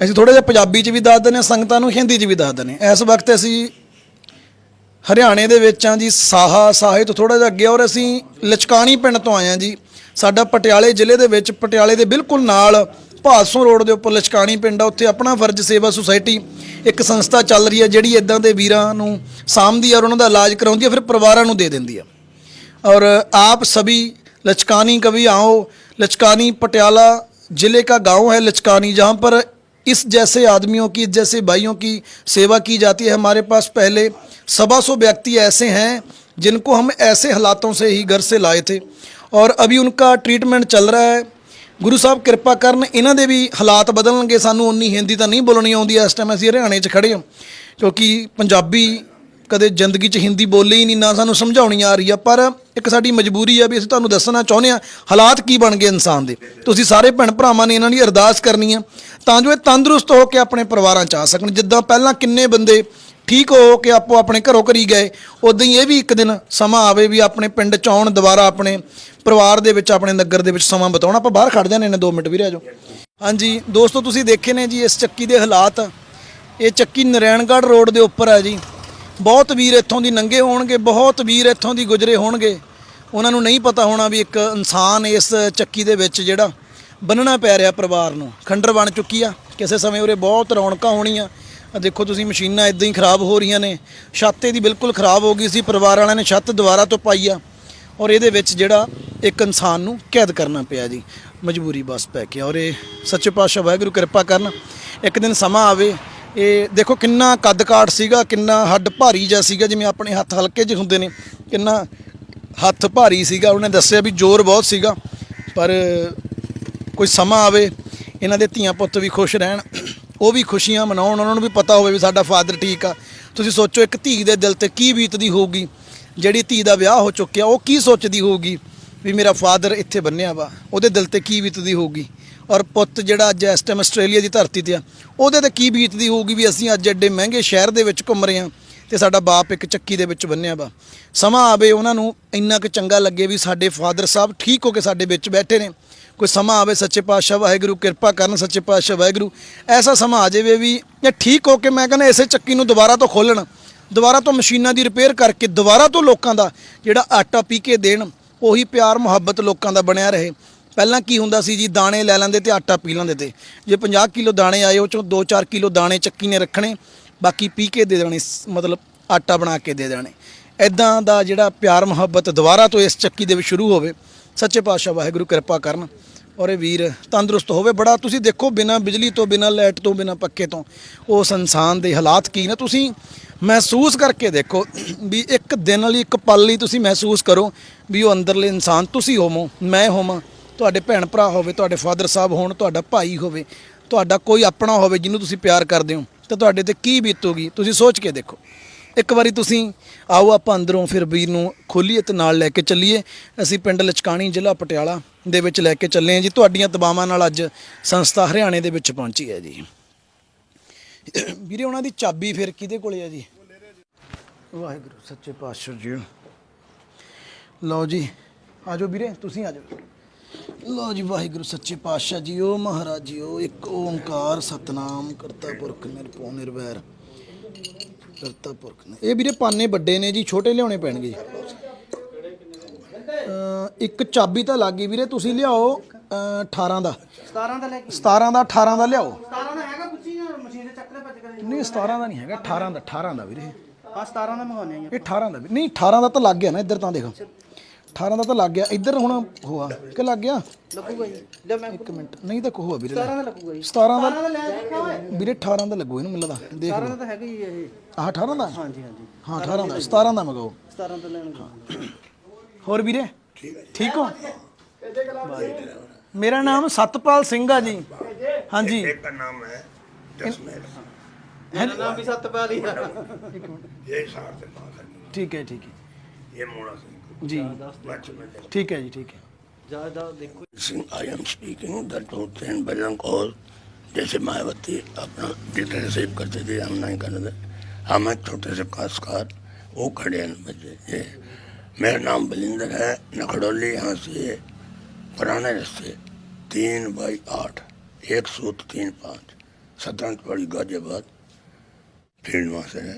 ਅਸੀਂ ਥੋੜਾ ਜਿਹਾ ਪੰਜਾਬੀ ਚ ਵੀ ਦੱਸ ਦਿੰਦੇ ਹਾਂ ਸੰਗਤਾਂ ਨੂੰ ਹਿੰਦੀ ਚ ਵੀ ਦੱਸ ਦਿੰਦੇ ਹਾਂ ਇਸ ਵਕਤ ਅਸੀਂ ਹਰਿਆਣੇ ਦੇ ਵਿੱਚ ਆ ਜੀ ਸਾਹਾ ਸਾਹੇ ਤੋਂ ਥੋੜਾ ਜਿਹਾ ਅੱਗੇ ਔਰ ਅਸੀਂ ਲਚਕਾਣੀ ਪਿੰਡ ਤੋਂ ਆਏ ਆ ਜੀ ਸਾਡਾ ਪਟਿਆਲੇ ਜ਼ਿਲ੍ਹੇ ਦੇ ਵਿੱਚ ਪਟਿਆਲੇ ਦੇ ਬਿਲਕੁਲ ਨਾਲ ਭਾਦਸੋਂ ਰੋਡ ਦੇ ਉੱਪਰ ਲਚਕਾਣੀ ਪਿੰਡ ਆ ਉੱਥੇ ਆਪਣਾ ਫਰਜ਼ ਸੇਵਾ ਸੁਸਾਇਟੀ ਇੱਕ ਸੰਸਥਾ ਚੱਲ ਰਹੀ ਹੈ ਜਿਹੜੀ ਇਦਾਂ ਦੇ ਵੀਰਾਂ ਨੂੰ ਸਾਂਭਦੀ ਆ ਔਰ ਉਹਨਾਂ ਦਾ ਇਲਾਜ ਕਰਾਉਂਦੀ ਆ ਫਿਰ ਪਰਿਵਾਰਾਂ ਨੂੰ ਦੇ ਦਿੰਦੀ ਆ और आप सभी लचकानी कभी आओ लचकानी पटियाला ज़िले का गांव है लचकानी जहां पर इस जैसे आदमियों की इस जैसे भाइयों की सेवा की जाती है हमारे पास पहले सवा सौ व्यक्ति ऐसे हैं जिनको हम ऐसे हालातों से ही घर से लाए थे और अभी उनका ट्रीटमेंट चल रहा है ਗੁਰੂ ਸਾਹਿਬ ਕਿਰਪਾ ਕਰਨ ਇਹਨਾਂ ਦੇ ਵੀ ਹਾਲਾਤ ਬਦਲਣਗੇ ਸਾਨੂੰ ਉਨੀ ਹਿੰਦੀ ਤਾਂ ਨਹੀਂ ਬੋਲਣੀ ਆਉਂਦੀ ਇਸ ਟਾਈਮ ਅਸੀਂ ਹਰਿਆਣੇ 'ਚ ਖੜੇ ਹਾਂ ਕਿਉਂਕਿ ਪੰਜਾਬੀ ਕਦੇ ਜ਼ਿੰਦਗੀ 'ਚ ਹਿੰਦੀ ਬੋਲੇ ਹੀ ਨਹੀਂ ਨਾ ਸਾਨੂੰ ਸਮਝਾਉਣੀ ਆ ਰਹੀ ਆ ਪਰ ਇੱਕ ਸਾਡੀ ਮਜਬੂਰੀ ਆ ਵੀ ਅਸੀਂ ਤੁਹਾਨੂੰ ਦੱਸਣਾ ਚਾਹੁੰਦੇ ਆ ਹਾਲਾਤ ਕੀ ਬਣ ਗਏ ਇਨਸਾਨ ਦੇ ਤੁਸੀਂ ਸਾਰੇ ਭੈਣ ਭਰਾਵਾਂ ਨੇ ਇਹਨਾਂ ਦੀ ਅਰਦਾਸ ਕਰਨੀ ਆ ਤਾਂ ਜੋ ਇਹ ਤੰਦਰੁਸਤ ਹੋ ਕੇ ਆਪਣੇ ਪਰਿਵਾਰਾਂ 'ਚ ਆ ਸਕਣ ਜਿੱਦਾਂ ਪਹਿਲਾਂ ਕਿੰਨੇ ਬੰਦੇ ਠੀਕ ਹੋ ਕੇ ਆਪੋ ਆਪਣੇ ਘਰੋਂ ਘਰੀ ਗਏ ਉਦਾਂ ਹੀ ਇਹ ਵੀ ਇੱਕ ਦਿਨ ਸਮਾਂ ਆਵੇ ਵੀ ਆਪਣੇ ਪਿੰਡ 'ਚ ਆਉਣ ਦੁਬਾਰਾ ਆਪਣੇ ਪਰਿਵਾਰ ਦੇ ਵਿੱਚ, ਆਪਣੇ ਨਗਰ ਦੇ ਵਿੱਚ ਸਮਾਂ ਬਿਤਾਉਣ। ਆਪਾਂ ਬਾਹਰ ਖੜ ਜਾਂਦੇ ਨੇ 2 ਮਿੰਟ ਵੀ ਰਹਿ ਜਾਓ। ਹਾਂਜੀ, ਦੋਸਤੋ, ਤੁਸੀਂ ਦੇਖੇ ਨੇ ਜੀ ਇਸ ਚੱਕੀ ਦੇ ਹਾਲਾਤ। ਇਹ ਚੱਕੀ ਨਰੈਣਗੜ੍ਹ ਰੋਡ ਦੇ ਉੱਪਰ ਹੈ ਜੀ। ਬਹੁਤ ਵੀਰ ਇੱਥੋਂ ਦੀ ਨੰਗੇ ਹੋਣਗੇ, ਬਹੁਤ ਵੀਰ ਇੱਥੋਂ ਦੀ ਗੁਜਰੇ ਹੋਣਗੇ। ਉਹਨਾਂ ਨੂੰ ਨਹੀਂ ਪਤਾ ਹੋਣਾ ਵੀ ਇੱਕ ਇਨਸਾਨ ਇਸ ਚੱਕੀ ਦੇ ਵਿੱਚ ਜਿਹੜਾ ਬੰਨਣਾ ਪੈ ਰਿਹਾ ਪਰਿਵਾਰ ਨੂੰ। ਖੰਡਰ ਬਣ ਚੁੱਕੀ ਆ। ਕਿਸੇ ਸਮੇਂ ਉਰੇ ਬਹੁਤ ਰੌਣਕਾਂ ਹੋਣੀਆਂ। ਆ ਦੇਖੋ ਤੁਸੀਂ ਮਸ਼ੀਨਾਂ ਇਦਾਂ ਹੀ ਖਰਾਬ ਹੋ ਰਹੀਆਂ ਨੇ। ਛੱਤ ਇਹਦੀ ਬਿਲਕੁਲ ਖਰਾਬ ਹੋ ਗਈ ਸੀ, ਪਰਿਵਾਰ ਵਾਲਿਆਂ ਨੇ ਛੱਤ ਦੁਬਾਰਾ ਤੋਂ ਪਾਈ ਆ। ਔਰ ਇਹਦੇ ਵਿੱਚ ਜਿਹੜਾ ਇੱਕ ਇਨਸਾਨ ਨੂੰ ਕੈਦ ਕਰਨਾ ਪਿਆ ਜੀ। ਮਜਬੂਰੀ ਬਸ ਪੈ ਕੇ ਔਰ ਇਹ ਸੱਚੇ ਪਾਤਸ਼ਾਹ ਵਾਹਿਗੁਰੂ ਕਿਰਪਾ ਕਰਨ, ਇੱਕ ਦਿਨ ਸਮਾਂ ਆਵੇ। ਇਹ ਦੇਖੋ ਕਿੰਨਾ ਕੱਦ ਕਾਠ ਸੀਗਾ, ਕਿੰਨਾ ਹੱਡ ਭਾਰੀ ਜਿਹਾ ਸੀਗਾ, ਜਿਵੇਂ ਆਪਣੇ ਹੱਥ ਹਲਕੇ ਜਿਹੇ ਹੁੰਦੇ ਨੇ। ਕਿੰਨਾ ਹੱਥ ਭਾਰੀ ਸੀਗਾ। ਉਹਨੇ ਦੱਸਿਆ ਵੀ ਜ਼ੋਰ ਬਹੁਤ ਸੀਗਾ। ਪਰ ਕੋਈ ਸਮਾਂ ਆਵੇ, ਇਹਨਾਂ ਦੇ ਧੀਆਂ ਪੁੱਤ ਵੀ ਖੁਸ਼ ਰਹਿਣ। ਉਹ ਵੀ ਖੁਸ਼ੀਆਂ ਮਨਾਉਣ, ਉਹਨਾਂ ਨੂੰ ਵੀ ਪਤਾ ਹੋਵੇ ਵੀ ਸਾਡਾ ਫਾਦਰ ਠੀਕ ਆ। ਤੁਸੀਂ ਸੋਚੋ, ਇੱਕ ਧੀ ਦੇ ਦਿਲ ਤੇ ਕੀ ਬੀਤਦੀ ਹੋਊਗੀ? ਜਿਹੜੀ ਧੀ ਦਾ ਵਿਆਹ ਹੋ ਚੁੱਕਿਆ, ਉਹ ਕੀ ਸੋਚਦੀ ਹੋਊਗੀ ਵੀ ਮੇਰਾ ਫਾਦਰ ਇੱਥੇ ਬੰਨਿਆ ਵਾ? ਉਹਦੇ ਦਿਲ ਤੇ ਕੀ ਬੀਤਦੀ ਹੋਊਗੀ? ਔਰ ਪੁੱਤ ਜਿਹੜਾ ਅੱਜ ਇਸ ਟਾਈਮ ਆਸਟ੍ਰੇਲੀਆ ਦੀ ਧਰਤੀ ਤੇ ਆ, ਉਹਦੇ ਤੇ ਕੀ ਬੀਤਦੀ ਹੋਊਗੀ ਵੀ ਅਸੀਂ ਅੱਜ ਐਡੇ ਮਹਿੰਗੇ ਸ਼ਹਿਰ ਦੇ ਵਿੱਚ ਘੁੰਮ ਰਹੇ ਹਾਂ ਤੇ ਸਾਡਾ ਬਾਪ ਇੱਕ ਚੱਕੀ ਦੇ ਵਿੱਚ ਬੰਨਿਆ ਵਾ? ਸਮਾਂ ਆਵੇ, ਉਹਨਾਂ ਨੂੰ ਇੰਨਾ ਕੁ ਚੰਗਾ ਲੱਗੇ ਵੀ ਸਾਡੇ ਫਾਦਰ ਸਾਹਿਬ ਠੀਕ ਹੋ ਕੇ ਸਾਡੇ ਵਿੱਚ ਬੈਠੇ ਨੇ। ਕੋਈ ਸਮਾਂ ਆਵੇ ਸੱਚੇ ਪਾਤਸ਼ਾਹ ਵਾਹਿਗੁਰੂ, ਕਿਰਪਾ ਕਰਨ ਸੱਚੇ ਪਾਤਸ਼ਾਹ ਵਾਹਿਗੁਰੂ। ਐਸਾ ਸਮਾਂ ਆ ਜਾਵੇ ਵੀ ਇਹ ਠੀਕ ਹੋ ਕੇ ਮੈਂ ਕਹਿੰਦਾ ਇਸੇ ਚੱਕੀ ਨੂੰ ਦੁਬਾਰਾ ਤੋਂ ਖੋਲਣ ਦੁਬਾਰਾ ਤੋਂ ਮਸ਼ੀਨਾਂ ਦੀ ਰਿਪੇਅਰ ਕਰਕੇ, ਦੁਬਾਰਾ ਤੋਂ ਲੋਕਾਂ ਦਾ ਜਿਹੜਾ ਆਟਾ ਪੀ ਕੇ ਦੇਣ, ਉਹੀ ਪਿਆਰ, ਮੁਹੱਬਤ ਲੋਕਾਂ ਦਾ ਬਣਿਆ ਰਹੇ। ਪਹਿਲਾਂ ਕੀ ਹੁੰਦਾ ਸੀ ਜੀ, ਦਾਣੇ ਲੈ ਲੈਂਦੇ ਤੇ ਆਟਾ ਪੀ ਲੈਂਦੇ ਤੇ। ਜੇ 50 ਕਿਲੋ ਦਾਣੇ ਆਏ, ਉਹ ਚੋਂ 2-4 ਕਿਲੋ ਦਾਣੇ ਚੱਕੀ ਨੇ ਰੱਖਣੇ, ਬਾਕੀ ਪੀ ਕੇ ਦੇ ਦੇਣੇ ਮਤਲਬ ਆਟਾ ਬਣਾ ਕੇ ਦੇ ਦੇਣੇ। ਐਦਾਂ ਦਾ ਜਿਹੜਾ ਪਿਆਰ, ਮੁਹੱਬਤ ਦੁਬਾਰਾ ਤੋਂ ਇਸ ਚੱਕੀ ਦੇ ਵਿੱਚ ਸ਼ੁਰੂ ਹੋਵੇ ਸੱਚੇ ਪਾਤਸ਼ਾਹ ਵਾਹਿਗੁਰੂ ਕਿਰਪਾ ਕਰਨ ਔਰ ਇਹ ਵੀਰ ਤੰਦਰੁਸਤ ਹੋਵੇ। ਬੜਾ ਤੁਸੀਂ ਦੇਖੋ ਬਿਨਾ ਬਿਜਲੀ ਤੋਂ, ਬਿਨਾ ਲਾਈਟ ਤੋਂ, ਬਿਨਾ ਪੱਕੇ ਤੋਂ ਉਸ ਇਨਸਾਨ ਦੇ ਹਾਲਾਤ ਕੀ ਨੇ। ਤੁਸੀਂ ਮਹਿਸੂਸ ਕਰਕੇ ਦੇਖੋ ਵੀ ਇੱਕ ਦਿਨ ਲਈ ਇੱਕ ਪਲ ਲਈ ਤੁਸੀਂ ਮਹਿਸੂਸ ਕਰੋ ਵੀ ਉਹ ਅੰਦਰਲੇ ਇਨਸਾਨ ਤੁਸੀਂ ਹੋਵੋ, ਮੈਂ ਹੋਵਾਂ, ਤੁਹਾਡੇ ਭੈਣ ਭਰਾ ਹੋਵੇ, ਤੁਹਾਡੇ ਫਾਦਰ ਸਾਹਿਬ ਹੋਣ, ਤੁਹਾਡਾ ਭਾਈ ਹੋਵੇ, ਤੁਹਾਡਾ ਕੋਈ ਆਪਣਾ ਹੋਵੇ ਜਿਹਨੂੰ ਤੁਸੀਂ ਪਿਆਰ ਕਰਦੇ ਹੋ, ਤਾਂ ਤੁਹਾਡੇ ਤੇ ਕੀ ਬੀਤੂਗੀ? ਤੁਸੀਂ ਸੋਚ ਕੇ ਦੇਖੋ। ਇੱਕ ਵਾਰੀ ਤੁਸੀਂ ਆਓ ਆਪਾਂ ਅੰਦਰੋਂ ਫਿਰ ਵੀਰ ਨੂੰ ਖੋਲੀਏ ਤੇ ਨਾਲ ਲੈ ਕੇ ਚੱਲੀਏ। ਅਸੀਂ ਪਿੰਡ ਲਚਕਾਣੀ ਜ਼ਿਲ੍ਹਾ ਪਟਿਆਲਾ ਦੇ ਵਿੱਚ ਲੈ ਕੇ ਚੱਲੇ ਹਾਂ ਜੀ। ਤੁਹਾਡੀਆਂ ਤਬਾਵਾਂ ਨਾਲ ਅੱਜ ਸੰਸਥਾ ਹਰਿਆਣੇ ਦੇ ਵਿੱਚ ਪਹੁੰਚੀ ਹੈ ਜੀ। ਵੀਰੇ ਉਹਨਾਂ ਦੀ ਚਾਬੀ ਫਿਰ ਕਿਹਦੇ ਕੋਲੇ ਹੈ ਜੀ? ਵਾਹਿਗੁਰੂ ਸੱਚੇ ਪਾਤਸ਼ਾਹ ਜੀ ਲਓ ਜੀ ਆਜੋ ਵੀਰੇ ਤੁਸੀਂ ਆਜੋ ਲਓ ਜੀ ਵਾਹਿਗੁਰੂ ਸੱਚੇ ਪਾਤਸ਼ਾਹ ਜੀ ਓ ਮਹਾਰਾਜ ਜੀ ਓ ਇੱਕ ਓੰਕਾਰ ਸਤਨਾਮ ਕਰਤਾ ਪੁਰਖ ਨਿਰਭਉ ਨਿਰਵੈਰ। ਕਰਤਾ ਪੁਰਖ ਨੇ। ਇਹ ਵੀਰੇ ਪਾਨੇ ਵੱਡੇ ਨੇ ਜੀ ਛੋਟੇ ਲਿਆਉਣੇ ਪੈਣਗੇ ਜੀ। ਅਹ ਇੱਕ ਚਾਬੀ ਤਾਂ ਲੱਗ ਗਈ ਵੀਰੇ ਤੁਸੀਂ ਲਿਆਓ ਅਹ 18 ਦਾ। 17 ਦਾ ਲੈ ਕੇ। 17 ਦਾ 18 ਦਾ ਲਿਆਓ। 17 ਦਾ ਹੈਗਾ ਪੁੱਛੀ ਨਾ ਮਸ਼ੀਨ ਦੇ ਚੱਕਰੇ ਭੱਜ ਕੇ ਨਹੀਂ 17 ਦਾ ਨਹੀਂ ਹੈਗਾ 18 ਦਾ 18 ਦਾ ਵੀਰੇ। ਹਾਂ 17 ਦਾ ਮੰਗਾਉਣੇ ਆ ਇਹ 18 ਦਾ ਵੀ ਨਹੀਂ 18 ਦਾ ਤਾਂ ਲੱਗ ਗਿਆ ਨਾ ਇੱਧਰ ਤਾਂ ਦੇਖੋ। ਤਾਂ ਲੱਗ ਗਿਆ। ਇੱਧਰ ਹੁਣ ਹੋਆ। ਕਿ ਲੱਗ ਗਿਆ? ਲੱਗੂਗਾ ਜੀ। ਲੈ ਮੈਂ ਇੱਕ ਮਿੰਟ। ਨਹੀਂ ਤਾਂ ਕੋਹ ਵੀਰੇ 17 ਦਾ ਲੱਗੂਗਾ ਜੀ। 17 ਦਾ ਵੀਰੇ 18 ਦਾ ਲੱਗੂ ਇਹਨੂੰ ਹੋਰ ਵੀਰੇ? ਠੀਕ ਹੋ? ਮੇਰਾ ਨਾਮ ਸਤਪਾਲ ਸਿੰਘ ਆ ਜੀ। ਹਾਂਜੀ। ਇੱਕ ਨਾਮ ਹੈ। ਜਸਮੇਲ ਨਾਮ ਵੀ ਸਤਪਾਲ ਹੀ ਠੀਕ ਹੈ ਠੀਕ ਹੈ। ਇਹ ਮੋੜਾ ਜੀ बचपन में ਠੀਕ ਹੈ ਜੀ ਠੀਕ ਹੈ ਜਿਆਦਾ ਦੇਖੋ Singh I am speaking the tooth and Bajrang और जैसे मायावती अपना डिक्टेटरशिप करते थे हम नहीं करते थे हम एक छोटे से काशकार वो खड़े हैं बच्चे ये मेरा नाम बलिंदर है नखड़ोली यहाँ से पुराने रास्ते तीन बाई आठ एक सूत तीन पाँच सतरंजपड़ी गाजियाबाद फील्ड वहाँ से है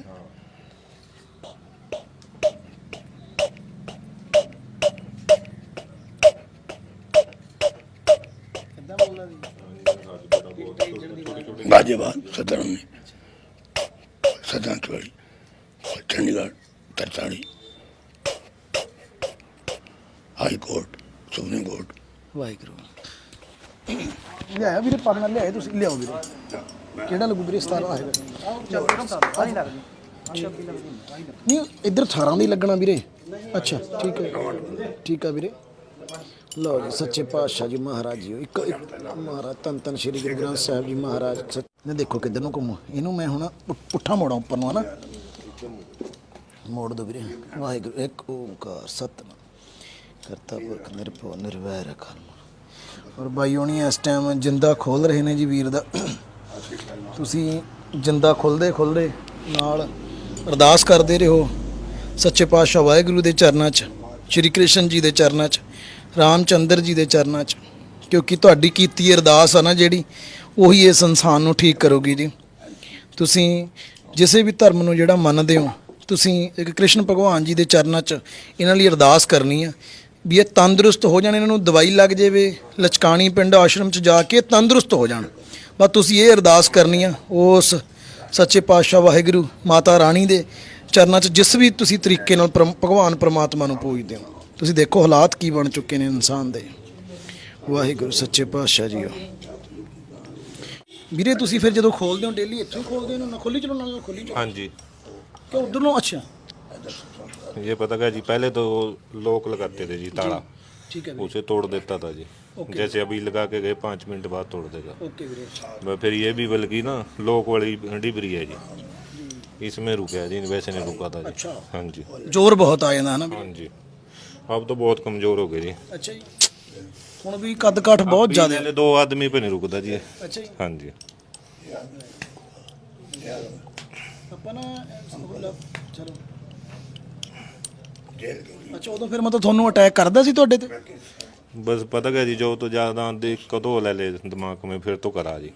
गाजियाबाद सदर में सदरनचवाड़ी Chandigarh तरताड़ी high court supreme court Waheguru ਲਿਆਇਆ ਵੀਰੇ ਪਰਨਾ ਲਿਆਏ ਤੁਸੀਂ ਲਿਆਓ ਵੀਰੇ ਕਿਹੜਾ ਲੱਗੂ ਵੀਰੇ 17 ਦਾ ਹੈਗਾ ਨਹੀਂ ਇੱਧਰ 18 ਦੀ ਲੱਗਣਾ ਵੀਰੇ ਅੱਛਾ ਠੀਕ ਹੈ ਠੀਕ ਆ ਵੀਰੇ ਲਓ ਜੀ, ਸੱਚੇ ਪਾਤਸ਼ਾਹ ਜੀ ਮਹਾਰਾਜ ਜੀ, ਇੱਕ ਮਹਾਰਾਜ ਤਨ ਤਨ ਸ਼੍ਰੀ ਗੁਰੂ ਗ੍ਰੰਥ ਸਾਹਿਬ ਜੀ ਮਹਾਰਾਜ ਨੇ ਦੇਖੋ ਕਿੱਧਰ ਨੂੰ ਘੁੰਮੋ। ਇਹਨੂੰ ਮੈਂ ਹੁਣ ਪੁ- ਪੁੱਠਾ ਮੋੜਾਂ ਉੱਪਰ ਨੂੰ, ਹਨਾ? ਮੋੜ ਦੋ ਵੀਰੇ। ਵਾਹਿਗੁਰੂ, ਇੱਕ ਓੰਕਾਰ, ਸਤਨਾਮ। ਕਰਤਾ ਪੁਰਖ, ਨਿਰਭਉ, ਨਿਰਵੈਰ ਅਕਾਲ ਔਰ ਬਾਈ ਹੋਣੀ, ਇਸ ਟਾਈਮ ਜਿੰਦਾ ਖੋਲ ਰਹੇ ਨੇ ਜੀ ਵੀਰ ਦਾ। ਤੁਸੀਂ ਜਿੰਦਾ ਖੁੱਲਦੇ ਖੁੱਲਦੇ ਨਾਲ ਅਰਦਾਸ ਕਰਦੇ ਰਹੋ। ਸੱਚੇ ਪਾਤਸ਼ਾਹ ਵਾਹਿਗੁਰੂ ਦੇ ਚਰਨਾਂ 'ਚ, ਸ਼੍ਰੀ ਕ੍ਰਿਸ਼ਨ ਜੀ ਦੇ ਚਰਨਾਂ 'ਚ। ਰਾਮਚੰਦਰ ਜੀ ਦੇ ਚਰਨਾਂ 'ਚ, ਕਿਉਂਕਿ ਤੁਹਾਡੀ ਕੀਤੀ ਅਰਦਾਸ ਆ ਨਾ ਜਿਹੜੀ, ਉਹੀ ਇਸ ਇਨਸਾਨ ਨੂੰ ਠੀਕ ਕਰੋਗੀ ਜੀ। ਤੁਸੀਂ ਜਿਸੇ ਵੀ ਧਰਮ ਨੂੰ ਜਿਹੜਾ ਮੰਨਦੇ ਹੋ, ਤੁਸੀਂ ਇੱਕ ਕ੍ਰਿਸ਼ਨ ਭਗਵਾਨ ਜੀ ਦੇ ਚਰਨਾਂ 'ਚ ਇਹਨਾਂ ਲਈ ਅਰਦਾਸ ਕਰਨੀ ਆ ਵੀ ਇਹ ਤੰਦਰੁਸਤ ਹੋ ਜਾਣ, ਇਹਨਾਂ ਨੂੰ ਦਵਾਈ ਲੱਗ ਜਾਵੇ, ਲਚਕਾਣੀ ਪਿੰਡ ਆਸ਼ਰਮ 'ਚ ਜਾ ਕੇ ਤੰਦਰੁਸਤ ਹੋ ਜਾਣ। ਬਸ ਤੁਸੀਂ ਇਹ ਅਰਦਾਸ ਕਰਨੀ ਆ, ਉਸ ਸੱਚੇ ਪਾਤਸ਼ਾਹ ਵਾਹਿਗੁਰੂ ਮਾਤਾ ਰਾਣੀ ਦੇ ਚਰਨਾਂ 'ਚ, ਜਿਸ ਵੀ ਤੁਸੀਂ ਤਰੀਕੇ ਨਾਲ ਪ੍ਰਮ- ਭਗਵਾਨ ਪ੍ਰਮਾਤਮਾ ਨੂੰ ਪੂਜਦੇ ਹੋ। ਤੁਸੀਂ ਦੇਖੋ ਹਾਲਾਤ ਕੀ ਬਣ ਚੁੱਕੇ ਨੇ ਇਨਸਾਨ ਦੇ ਵਾਹਿਗੁਰੂ ਸੱਚੇ ਪਾਤਸ਼ਾਹ ਜੀਓ ਵੀਰੇ ਤੁਸੀਂ ਫਿਰ ਜਦੋਂ ਖੋਲਦੇ ਹੋ ਡੇਲੀ ਇੱਥੋਂ ਹੀ ਖੋਲਦੇ ਹੋ ਨਾ ਖੋਲੀ ਚਲੋ ਨਾਲ ਖੋਲੀ ਚਲੋ हाँ जी ਕਿ ਉਧਰ ਨੂੰ ਅੱਛਾ ये पता क्या जी पहले तो लोक लगाते थे जी ताला ਠੀਕ ਹੈ ਵੀਰੇ उसे तोड़ देता था जी जैसे अभी लगा के गए पाँच मिनट बाद तोड़ देगा ਓਕੇ ਵੀਰੇ मैं फिर ये भी बल्कि ना लोक वाली डिबरी है जी इसमें रुका जी वैसे नहीं रुका था जी अच्छा। हाँ जी ਜ਼ੋਰ ਬਹੁਤ ਆ ਜਾਂਦਾ ਹੈ ਨਾ हाँ जी अब तो बहुत कमजोर हो गए जी ਅੱਛਾ ਜੀ ਹੁਣ ਵੀ ਕੱਦ ਕਾਠ ਬਹੁਤ ਜ਼ਿਆਦਾ पहले दो आदमी पे नहीं रुकता जी ਅੱਛਾ ਜੀ हाँ जी ਆਪਾਂ ਨਾ ਮਤਲਬ ਚਲੋ जेल के ਅੱਛਾ ਉਦੋਂ ਫਿਰ ਮਤਲਬ ਤੁਹਾਨੂੰ ਅਟੈਕ ਕਰਦਾ ਸੀ ਤੁਹਾਡੇ ਤੇ बस पता क्या जी जो तो ज्यादा देख कदो ले ले दिमाग में फिर तो करा जी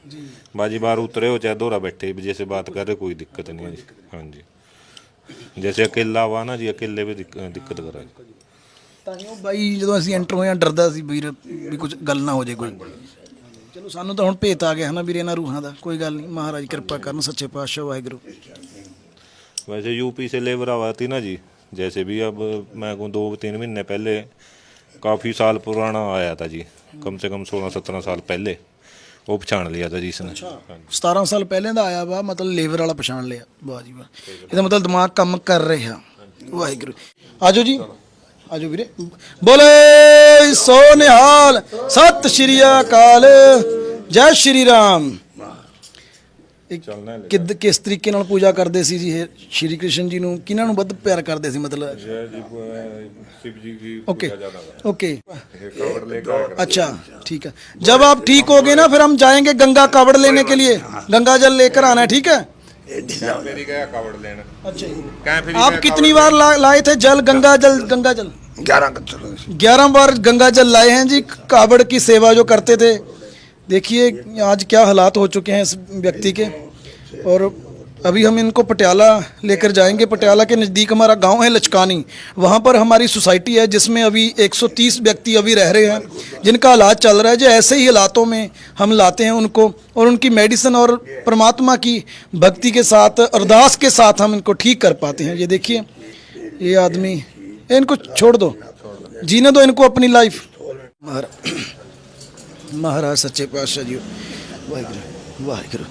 बाजी बार उतरे हो चाहे दोहरा बैठे भी जैसे बात कर रहे कोई दिक्कत नहीं है जी हाँ जी जैसे अकेला हुआ ना जी अकेले भी दिक- दिक्कत करा जी ਤਾਂ ਉਹ ਬਾਈ ਜਦੋਂ ਅਸੀਂ ਐਂਟਰ ਹੋਏ ਆ ਡਰਦਾ ਸੀ ਵੀਰ ਵੀ ਕੁਝ ਗੱਲ ਨਾ ਹੋ ਜਾਏ ਕੋਈ ਚਲੋ ਸਾਨੂੰ ਤਾਂ ਹੁਣ ਭੇਤ ਆ ਗਿਆ ਹਨਾ ਵੀਰੇ ਇਹਨਾਂ ਰੂਹਾਂ ਦਾ ਕੋਈ ਗੱਲ ਨਹੀਂ ਮਹਾਰਾਜ ਕਿਰਪਾ ਕਰਨ ਸੱਚੇ ਪਾਤਸ਼ਾਹ ਵਾਹਿਗੁਰੂ वैसे यूपी से लेबर आती ना जी जैसे भी अब मैं को दो तीन महीने पहले काफ़ी साल पुराना आया था जी कम से कम सोलह सत्रह साल पहले वो पहचान लिया था जी इसने हाँ जी। 17 ਸਾਲ ਪਹਿਲੇ ਦਾ ਆਇਆ ਵਾ ਮਤਲਬ ਲੇਬਰ ਵਾਲਾ ਪਛਾਣ ਲਿਆ ਵਾਹ ਜੀ ਵਾਹ ਇਹਦਾ ਮਤਲਬ ਦਿਮਾਗ ਕੰਮ ਕਰ ਰਿਹਾ ਵਾਹਿਗੁਰੂ ਆਜੋ ਜੀ ਆਜੋ ਵੀਰੇ ਬੋਲੇ ਸੋ ਨਿਹਾਲ ਸਤਿ ਸ਼੍ਰੀ ਅਕਾਲ ਜੈ ਸ਼੍ਰੀ ਰਾਮ ਇੱਕ ਕਿਦ ਕਿਸ ਤਰੀਕੇ ਨਾਲ ਪੂਜਾ ਕਰਦੇ ਸੀ ਜੀ ਇਹ ਸ਼੍ਰੀ ਕ੍ਰਿਸ਼ਨ ਜੀ ਨੂੰ ਕਿਹਨਾਂ ਨੂੰ ਵੱਧ ਪਿਆਰ ਕਰਦੇ ਸੀ ਮਤਲਬ जय जी शिव जी की ओके ओके कावड़ लेकर अच्छा ठीक है जब आप ठीक हो गए ना फिर हम जाएंगे गंगा कावड़ लेने के लिए गंगा जल लेकर आना है ठीक है ये फेरी गया कावड़ लेने। अच्छा फेरी आप कितनी बार ला, लाए थे जल? गंगा जल गंगा जल? ग्यारह ग्यारह बार गंगा जल लाए हैं जी। कावड़ की सेवा जो करते थे। देखिए आज क्या हालात हो चुके हैं इस व्यक्ति के। और अभी हम इनको पटियाला लेकर जाएँगे। पटियाला के नज़दीक हमारा गाँव है लचकानी। वहाँ पर हमारी सोसाइटी है जिसमें अभी 130 व्यक्ति अभी रह रहे हैं, जिनका इलाज चल रहा है। जो ऐसे ही हालातों में हम लाते हैं उनको और उनकी मेडिसिन और परमात्मा की भक्ति के साथ, अरदास के साथ हम इनको ठीक कर पाते हैं। ये देखिए, ये आदमी, इनको छोड़ दो। जीने दो इनको अपनी लाइफ महाराज सच्चे पातशाह जी, वाहिगुरु वाहिगुरु।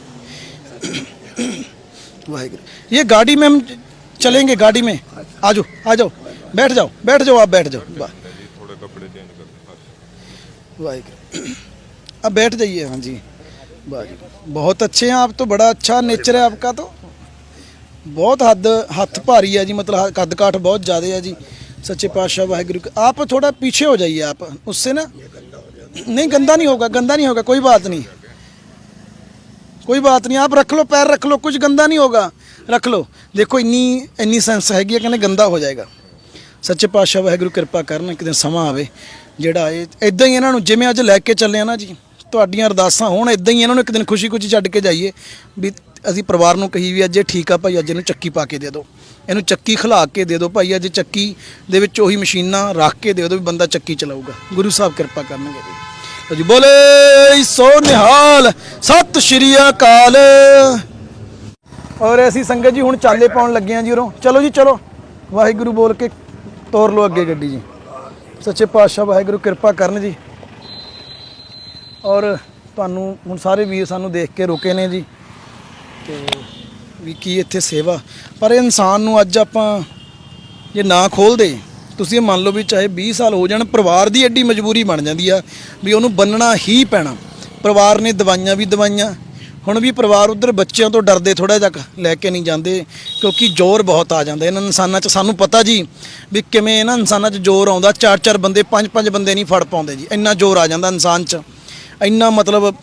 वाहिगुरु। ये गाड़ी में हम चलेंगे गाड़ी में। आ जाओ आ जाओ बैठ जाओ बैठ जाओ। आप बैठ जाओ वाहिगुरु। अब बैठ जाइए हाँ जी। वाह बहुत अच्छे हैं आप तो बड़ा अच्छा नेचर है आपका तो। बहुत हद हथ भारी है जी मतलब कद काठ बहुत ज़्यादा है जी। सच्चे पातशाह वाहिगुरु आप थोड़ा पीछे हो जाइए आप उससे ना। नहीं गंदा नहीं होगा गंदा नहीं होगा कोई बात नहीं। कोई बात नहीं आप रख लो पैर रख लो कुछ गंदा नहीं होगा रख लो ਦੇਖੋ ਇੰਨੀ ਇੰਨੀ ਸੈਂਸ ਹੈਗੀ ਹੈ ਕਹਿੰਦੇ ਗੰਦਾ ਹੋ ਜਾਏਗਾ ਸੱਚੇ ਪਾਤਸ਼ਾਹ ਵਾਹਿਗੁਰੂ ਕਿਰਪਾ ਕਰਨ ਇੱਕ ਦਿਨ ਸਮਾਂ ਆਵੇ ਜਿਹੜਾ ਇਹ ਇਦਾਂ ਹੀ ਇਹਨਾਂ ਨੂੰ ਜਿਵੇਂ ਅੱਜ ਲੈ ਕੇ ਚੱਲੇ ਆ ਨਾ ਜੀ ਤੁਹਾਡੀਆਂ ਅਰਦਾਸਾਂ ਹੋਣ ਇਦਾਂ ਹੀ ਇਹਨਾਂ ਨੂੰ ਇੱਕ ਦਿਨ ਖੁਸ਼ੀ-ਖੁਸ਼ੀ ਛੱਡ ਕੇ ਜਾਈਏ ਵੀ ਅਸੀਂ ਪਰਿਵਾਰ ਨੂੰ ਕਹੀ ਵੀ ਅੱਜ ਇਹ ਠੀਕ ਆ ਭਾਈ ਅੱਜ ਇਹਨੂੰ ਚੱਕੀ ਪਾ ਕੇ ਦੇ ਦਿਓ ਇਹਨੂੰ ਚੱਕੀ ਖਿਲਾ ਕੇ ਦੇ ਦਿਓ ਭਾਈ ਅੱਜ ਚੱਕੀ ਦੇ ਵਿੱਚ ਉਹੀ ਮਸ਼ੀਨਾਂ ਰੱਖ ਕੇ ਦੇ ਦਿਓ ਵੀ ਬੰਦਾ ਚੱਕੀ ਚਲਾਊਗਾ ਗੁਰੂ ਸਾਹਿਬ ਕਿਰਪਾ ਕਰਨਗੇ ਜੀ ਲਓ ਜੀ, ਬੋਲੇ ਸੋ ਨਿਹਾਲ, ਸਤਿ ਸ਼੍ਰੀ ਅਕਾਲ। ਔਰ ਅਸੀਂ ਸੰਗਤ ਜੀ ਹੁਣ ਚਾਲੇ ਪਾਉਣ ਲੱਗੇ ਆ ਜੀ ਉਰੋਂ। ਚਲੋ ਜੀ, ਚਲੋ। ਵਾਹਿਗੁਰੂ ਬੋਲ ਕੇ ਤੋਰ ਲਓ ਅੱਗੇ ਗੱਡੀ ਜੀ। ਸੱਚੇ ਪਾਤਸ਼ਾਹ ਵਾਹਿਗੁਰੂ ਕਿਰਪਾ ਕਰਨ ਜੀ। ਔਰ ਤੁਹਾਨੂੰ ਹੁਣ ਸਾਰੇ ਵੀਰ ਸਾਨੂੰ ਦੇਖ ਕੇ ਰੁਕੇ ਨੇ ਜੀ। ਤੇ ਵੀ ਕੀ ਇੱਥੇ ਸੇਵਾ। ਪਰ ਇਨਸਾਨ ਨੂੰ ਅੱਜ ਆਪਾਂ ਜੇ ਨਾ ਖੋਲਦੇ ਤੁਸੀਂ ਇਹ ਮੰਨ ਲਓ ਵੀ ਚਾਹੇ 20 ਸਾਲ ਹੋ ਜਾਣ, ਪਰਿਵਾਰ ਦੀ ਐਡੀ ਮਜਬੂਰੀ ਬਣ ਜਾਂਦੀ ਆ ਵੀ ਉਹਨੂੰ ਬੰਨਣਾ ਹੀ ਪੈਣਾ। ਪਰਿਵਾਰ ਨੇ ਦਵਾਈਆਂ ਵੀ ਦਵਾਈਆਂ। ਹੁਣ ਵੀ ਪਰਿਵਾਰ ਉਧਰ ਬੱਚਿਆਂ ਤੋਂ ਡਰਦੇ ਥੋੜਾ ਜਿਹਾ ਲੈ ਕੇ ਨਹੀਂ ਜਾਂਦੇ, ਕਿਉਂਕਿ ਜ਼ੋਰ ਬਹੁਤ ਆ ਜਾਂਦਾ। ਇਹਨਾਂ ਇਨਸਾਨਾਂ 'ਚ ਸਾਨੂੰ ਪਤਾ ਜੀ ਵੀ ਕਿਵੇਂ ਇਹਨਾਂ ਇਨਸਾਨਾਂ 'ਚ ਜ਼ੋਰ ਆਉਂਦਾ। ਚਾਰ ਚਾਰ ਬੰਦੇ, ਪੰਜ ਪੰਜ ਬੰਦੇ ਨਹੀਂ ਫੜ ਪਾਉਂਦੇ ਜੀ। ਇੰਨਾ ਜ਼ੋਰ ਆ ਜਾਂਦਾ ਇਨਸਾਨ 'ਚ। ਇੰਨਾ ਮਤਲਬ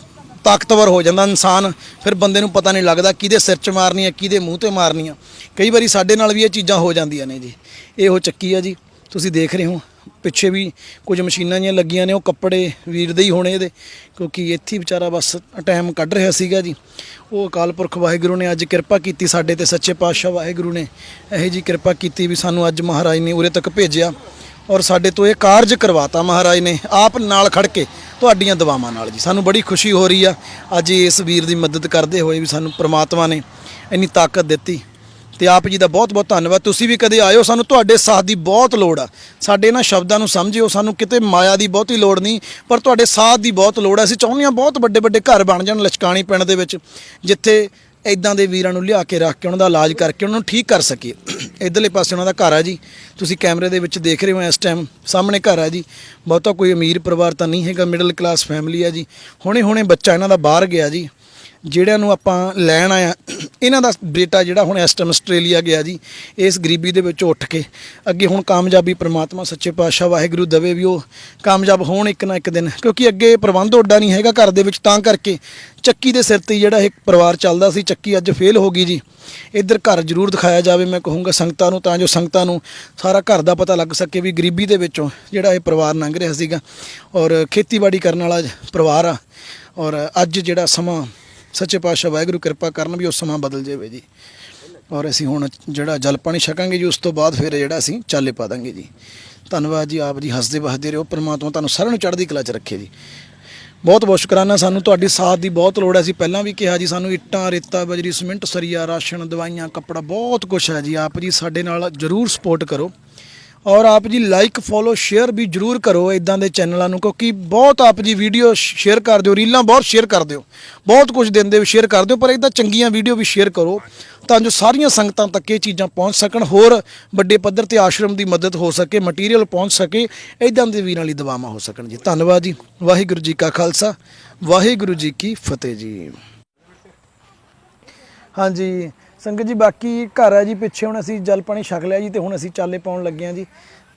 ਤਾਕਤਵਰ ਹੋ ਜਾਂਦਾ ਇਨਸਾਨ। ਫਿਰ ਬੰਦੇ ਨੂੰ ਪਤਾ ਨਹੀਂ ਲੱਗਦਾ ਕਿਹਦੇ ਸਿਰ 'ਚ ਮਾਰਨੀ ਹੈ ਕਿਹਦੇ ਮੂੰਹ ਤੇ ਮਾਰਨੀ ਆ। ਕਈ ਵਾਰੀ ਸਾਡੇ ਨਾਲ ਵੀ ਇਹ ਚੀਜ਼ਾਂ ਹੋ ਜਾਂਦੀਆਂ ਨੇ ਜੀ। ਇਹ ਉਹ ਚੱਕੀ ਆ ਜੀ। ਤੁਸੀਂ ਦੇਖ ਰਹੇ ਹੋ, ਪਿੱਛੇ ਵੀ ਕੁਝ ਮਸ਼ੀਨਾਂ ਜੀਆਂ ਲੱਗੀਆਂ ਨੇ, ਉਹ ਕੱਪੜੇ ਵੀਰ ਦੇ ਹੀ ਹੋਣੇ ਇਹਦੇ, ਕਿਉਂਕਿ ਇੱਥੇ ਵਿਚਾਰਾ ਬਸ ਟਾਈਮ ਕੱਢ ਰਿਹਾ ਸੀਗਾ ਜੀ। ਉਹ ਅਕਾਲ ਪੁਰਖ ਵਾਹਿਗੁਰੂ ਨੇ ਅੱਜ ਕਿਰਪਾ ਕੀਤੀ ਸਾਡੇ ਤੇ, ਸੱਚੇ ਪਾਤਸ਼ਾਹ ਵਾਹਿਗੁਰੂ ਨੇ ਇਹੋ ਜੀ ਕਿਰਪਾ ਕੀਤੀ ਵੀ ਸਾਨੂੰ ਅੱਜ ਮਹਾਰਾਜ ਨੇ ਉਰੇ ਤੱਕ ਭੇਜਿਆ ਔਰ ਸਾਡੇ ਤੋਂ ਇਹ ਕਾਰਜ ਕਰਵਾਤਾ ਮਹਾਰਾਜ ਨੇ, ਆਪ ਨਾਲ ਖੜ ਕੇ ਤੁਹਾਡੀਆਂ ਦੁਆਵਾਂ ਨਾਲ ਜੀ। ਸਾਨੂੰ ਬੜੀ ਖੁਸ਼ੀ ਹੋ ਰਹੀ ਆ, ਅੱਜ ਇਸ ਵੀਰ ਦੀ ਮਦਦ ਕਰਦੇ ਹੋਏ ਵੀ ਸਾਨੂੰ ਪ੍ਰਮਾਤਮਾ ਨੇ ਇੰਨੀ ਤਾਕਤ ਦਿੱਤੀ। ਤੇ ਆਪ ਜੀ ਦਾ ਬਹੁਤ ਬਹੁਤ ਧੰਨਵਾਦ। ਤੁਸੀਂ ਵੀ ਕਦੇ ਆਇਓ, ਸਾਨੂੰ ਤੁਹਾਡੇ ਸਾਥ ਦੀ ਬਹੁਤ ਲੋੜ ਆ। ਸਾਡੇ ਇਹਨਾਂ ਸ਼ਬਦਾਂ ਨੂੰ ਸਮਝਿਓ, ਸਾਨੂੰ ਕਿਤੇ ਮਾਇਆ ਦੀ ਬਹੁਤੀ ਲੋੜ ਨਹੀਂ, ਪਰ ਤੁਹਾਡੇ ਸਾਥ ਦੀ ਬਹੁਤ ਲੋੜ ਆ। ਅਸੀਂ ਚਾਹੁੰਦੇ ਹਾਂ ਬਹੁਤ ਵੱਡੇ ਵੱਡੇ ਘਰ ਬਣ ਜਾਣ ਲਚਕਾਣੀ ਪਿੰਡ ਦੇ ਵਿੱਚ, ਜਿੱਥੇ ਇਦਾਂ ਦੇ ਵੀਰਾਂ ਨੂੰ ਲਿਆ ਕੇ ਰੱਖ ਕੇ ਉਹਨਾਂ ਦਾ ਇਲਾਜ ਕਰਕੇ ਉਹਨਾਂ ਨੂੰ ਠੀਕ ਕਰ ਸਕੀਏ। ਇਧਰਲੇ ਪਾਸੇ ਉਹਨਾਂ ਦਾ ਘਰ ਆ ਜੀ। ਤੁਸੀਂ ਕੈਮਰੇ ਦੇ ਵਿੱਚ ਦੇਖ ਰਹੇ ਹੋ ਇਸ ਟਾਈਮ ਸਾਹਮਣੇ ਘਰ ਆ ਜੀ। ਬਹੁਤਾ ਕੋਈ ਅਮੀਰ ਪਰਿਵਾਰ ਤਾਂ ਨਹੀਂ ਹੈਗਾ ਮਿਡਲ ਕਲਾਸ ਫੈਮਿਲੀ ਆ ਜੀ। ਹੁਣੇ ਹੁਣੇ ਬੱਚਾ ਇਹਨਾਂ ਦਾ ਬਾਹਰ ਗਿਆ ਜੀ। ਜਿਹੜਿਆਂ ਨੂੰ ਆਪਾਂ ਲੈਣ ਆਇਆ, ਇਹਨਾਂ ਦਾ ਬੇਟਾ ਜਿਹੜਾ ਹੁਣ ਇਸ ਟਾਈਮ ਆਸਟ੍ਰੇਲੀਆ ਗਿਆ ਜੀ, ਇਸ ਗਰੀਬੀ ਦੇ ਵਿੱਚੋਂ ਉੱਠ ਕੇ, ਅੱਗੇ ਹੁਣ ਕਾਮਯਾਬੀ ਪ੍ਰਮਾਤਮਾ, ਸੱਚੇ ਪਾਤਸ਼ਾਹ, ਵਾਹਿਗੁਰੂ ਦਵੇ ਵੀ ਉਹ ਕਾਮਯਾਬ ਹੋਣ ਇੱਕ ਨਾ ਇੱਕ ਦਿਨ, ਕਿਉਂਕਿ ਅੱਗੇ ਪ੍ਰਬੰਧ ਓਡਾ ਨਹੀਂ ਹੈਗਾ ਘਰ ਦੇ ਵਿੱਚ, ਤਾਂ ਕਰਕੇ ਚੱਕੀ ਦੇ ਸਿਰ ਤੇ ਹੀ ਜਿਹੜਾ ਇਹ ਪਰਿਵਾਰ ਚੱਲਦਾ ਸੀ, ਚੱਕੀ ਅੱਜ ਫੇਲ ਹੋ ਗਈ ਜੀ। ਇੱਧਰ ਘਰ ਜ਼ਰੂਰ ਦਿਖਾਇਆ ਜਾਵੇ, ਮੈਂ ਕਹੂੰਗਾ ਸੰਗਤਾਂ ਨੂੰ, ਤਾਂ ਜੋ ਸੰਗਤਾਂ ਨੂੰ ਸਾਰਾ ਘਰ ਦਾ ਪਤਾ ਲੱਗ ਸਕੇ ਵੀ ਗਰੀਬੀ ਦੇ ਵਿੱਚੋਂ ਜਿਹੜਾ ਇਹ ਪਰਿਵਾਰ ਲੰਘ ਰਿਹਾ ਸੀਗਾ। ਔਰ ਖੇਤੀਬਾੜੀ ਕਰਨ ਵਾਲਾ ਪਰਿਵਾਰ ਆ, ਔਰ ਅੱਜ ਜਿਹੜਾ ਸਮਾਂ ਸੱਚੇ ਪਾਤਸ਼ਾਹ ਵਾਹਿਗੁਰੂ ਕਿਰਪਾ ਕਰਨ ਵੀ ਉਹ ਸਮਾਂ ਬਦਲ ਜਾਵੇ ਜੀ। ਔਰ ਅਸੀਂ ਹੁਣ ਜਿਹੜਾ ਜਲ ਪਾਣੀ ਛਕਾਂਗੇ ਜੀ, ਉਸ ਤੋਂ ਬਾਅਦ ਫਿਰ ਜਿਹੜਾ ਅਸੀਂ ਚਾਲੇ ਪਾ ਦਾਂਗੇ ਜੀ। ਧੰਨਵਾਦ ਜੀ ਆਪ ਜੀ, ਹੱਸਦੇ ਵਸਦੇ ਰਹੋ, ਪਰਮਾਤਮਾ ਤੁਹਾਨੂੰ ਸਾਰਿਆਂ ਨੂੰ ਚੜ੍ਹਦੀ ਕਲਾ 'ਚ ਰੱਖੇ ਜੀ। ਬਹੁਤ ਬਹੁਤ ਸ਼ੁਕਰਾਨਾ, ਸਾਨੂੰ ਤੁਹਾਡੀ ਸਾਥ ਦੀ ਬਹੁਤ ਲੋੜ ਹੈ। ਅਸੀਂ ਪਹਿਲਾਂ ਵੀ ਕਿਹਾ ਜੀ, ਸਾਨੂੰ ਇੱਟਾਂ, ਰੇਤਾ, ਬਜਰੀ, ਸਿਮੈਂਟ, ਸਰੀਆ, ਰਾਸ਼ਨ, ਦਵਾਈਆਂ, ਕੱਪੜਾ ਬਹੁਤ ਕੁਝ ਹੈ ਜੀ। ਆਪ ਜੀ ਸਾਡੇ ਨਾਲ ਜਰੂਰ ਸਪੋਰਟ ਕਰੋ। ਔਰ ਆਪ ਜੀ ਲਾਈਕ ਫੋਲੋ ਸ਼ੇਅਰ ਵੀ ਜਰੂਰ ਕਰੋ ਇਦਾਂ ਦੇ ਚੈਨਲਾਂ ਨੂੰ, ਕਿਉਂਕਿ ਬਹੁਤ ਆਪ ਜੀ ਵੀਡੀਓ ਸ਼ੇਅਰ ਕਰ ਦਿਓ ਰੀਲਾਂ ਬਹੁਤ ਸ਼ੇਅਰ ਕਰ ਦਿਓ। ਬਹੁਤ ਕੁਝ ਦਿੰਦੇ ਹੋ ਸ਼ੇਅਰ ਕਰ ਦਿਓ, ਪਰ ਇਦਾਂ ਚੰਗੀਆਂ ਵੀਡੀਓ ਵੀ ਸ਼ੇਅਰ ਕਰੋ, ਤਾਂ ਜੋ ਸਾਰੀਆਂ ਸੰਗਤਾਂ ਤੱਕ ਇਹ ਚੀਜ਼ਾਂ ਪਹੁੰਚ ਸਕਣ, ਹੋਰ ਵੱਡੇ ਪੱਧਰ ਤੇ ਆਸ਼ਰਮ ਦੀ ਮਦਦ ਹੋ ਸਕੇ ਮਟੀਰੀਅਲ ਪਹੁੰਚ ਸਕੇ ਇਦਾਂ ਦੇ ਵੀਰਾਂ ਲਈ ਦਵਾਵਾਂ ਹੋ ਸਕਣ ਜੀ। ਧੰਨਵਾਦ ਜੀ। ਵਾਹਿਗੁਰੂ ਜੀ ਕਾ ਖਾਲਸਾ, ਵਾਹਿਗੁਰੂ ਜੀ ਕੀ ਫਤਿਹ ਜੀ। ਹਾਂਜੀ ਸੰਗਤ ਜੀ, ਬਾਕੀ ਘਰ ਹੈ ਜੀ, ਪਿੱਛੇ ਹੁਣ ਅਸੀਂ ਜਲ ਪਾਣੀ ਛਕ ਲਿਆ ਜੀ ਤੇ ਹੁਣ ਅਸੀਂ ਚਾਲੇ ਪਾਉਣ ਲੱਗੇ ਹਾਂ ਜੀ।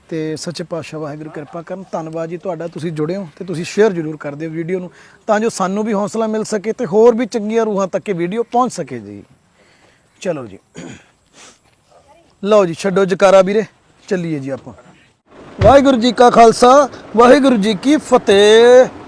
ਤੇ ਸੱਚੇ ਪਾਤਸ਼ਾਹ ਵਾਹਿਗੁਰੂ ਕਿਰਪਾ ਕਰਨ। ਧੰਨਵਾਦ ਜੀ ਤੁਹਾਡਾ, ਤੁਸੀਂ ਜੁੜੇ ਹੋ ਤੇ ਤੁਸੀਂ ਸ਼ੇਅਰ ਜ਼ਰੂਰ ਕਰ ਦਿਓ ਵੀਡੀਓ ਨੂੰ। ਤਾਂ ਜੋ ਸਾਨੂੰ ਵੀ ਹੌਸਲਾ ਮਿਲ ਸਕੇ ਤੇ ਹੋਰ ਵੀ ਚੰਗੀਆਂ ਰੂਹਾਂ ਤੱਕ ਇਹ ਵੀਡੀਓ ਪਹੁੰਚ ਸਕੇ ਜੀ। ਚਲੋ ਜੀ। ਲਓ ਜੀ, ਛੱਡੋ ਜਕਾਰਾ ਵੀਰੇ। ਚੱਲੀਏ ਜੀ ਆਪਾਂ। ਵਾਹਿਗੁਰੂ ਜੀ ਕਾ ਖਾਲਸਾ, ਵਾਹਿਗੁਰੂ ਜੀ ਕੀ ਫਤਿਹ।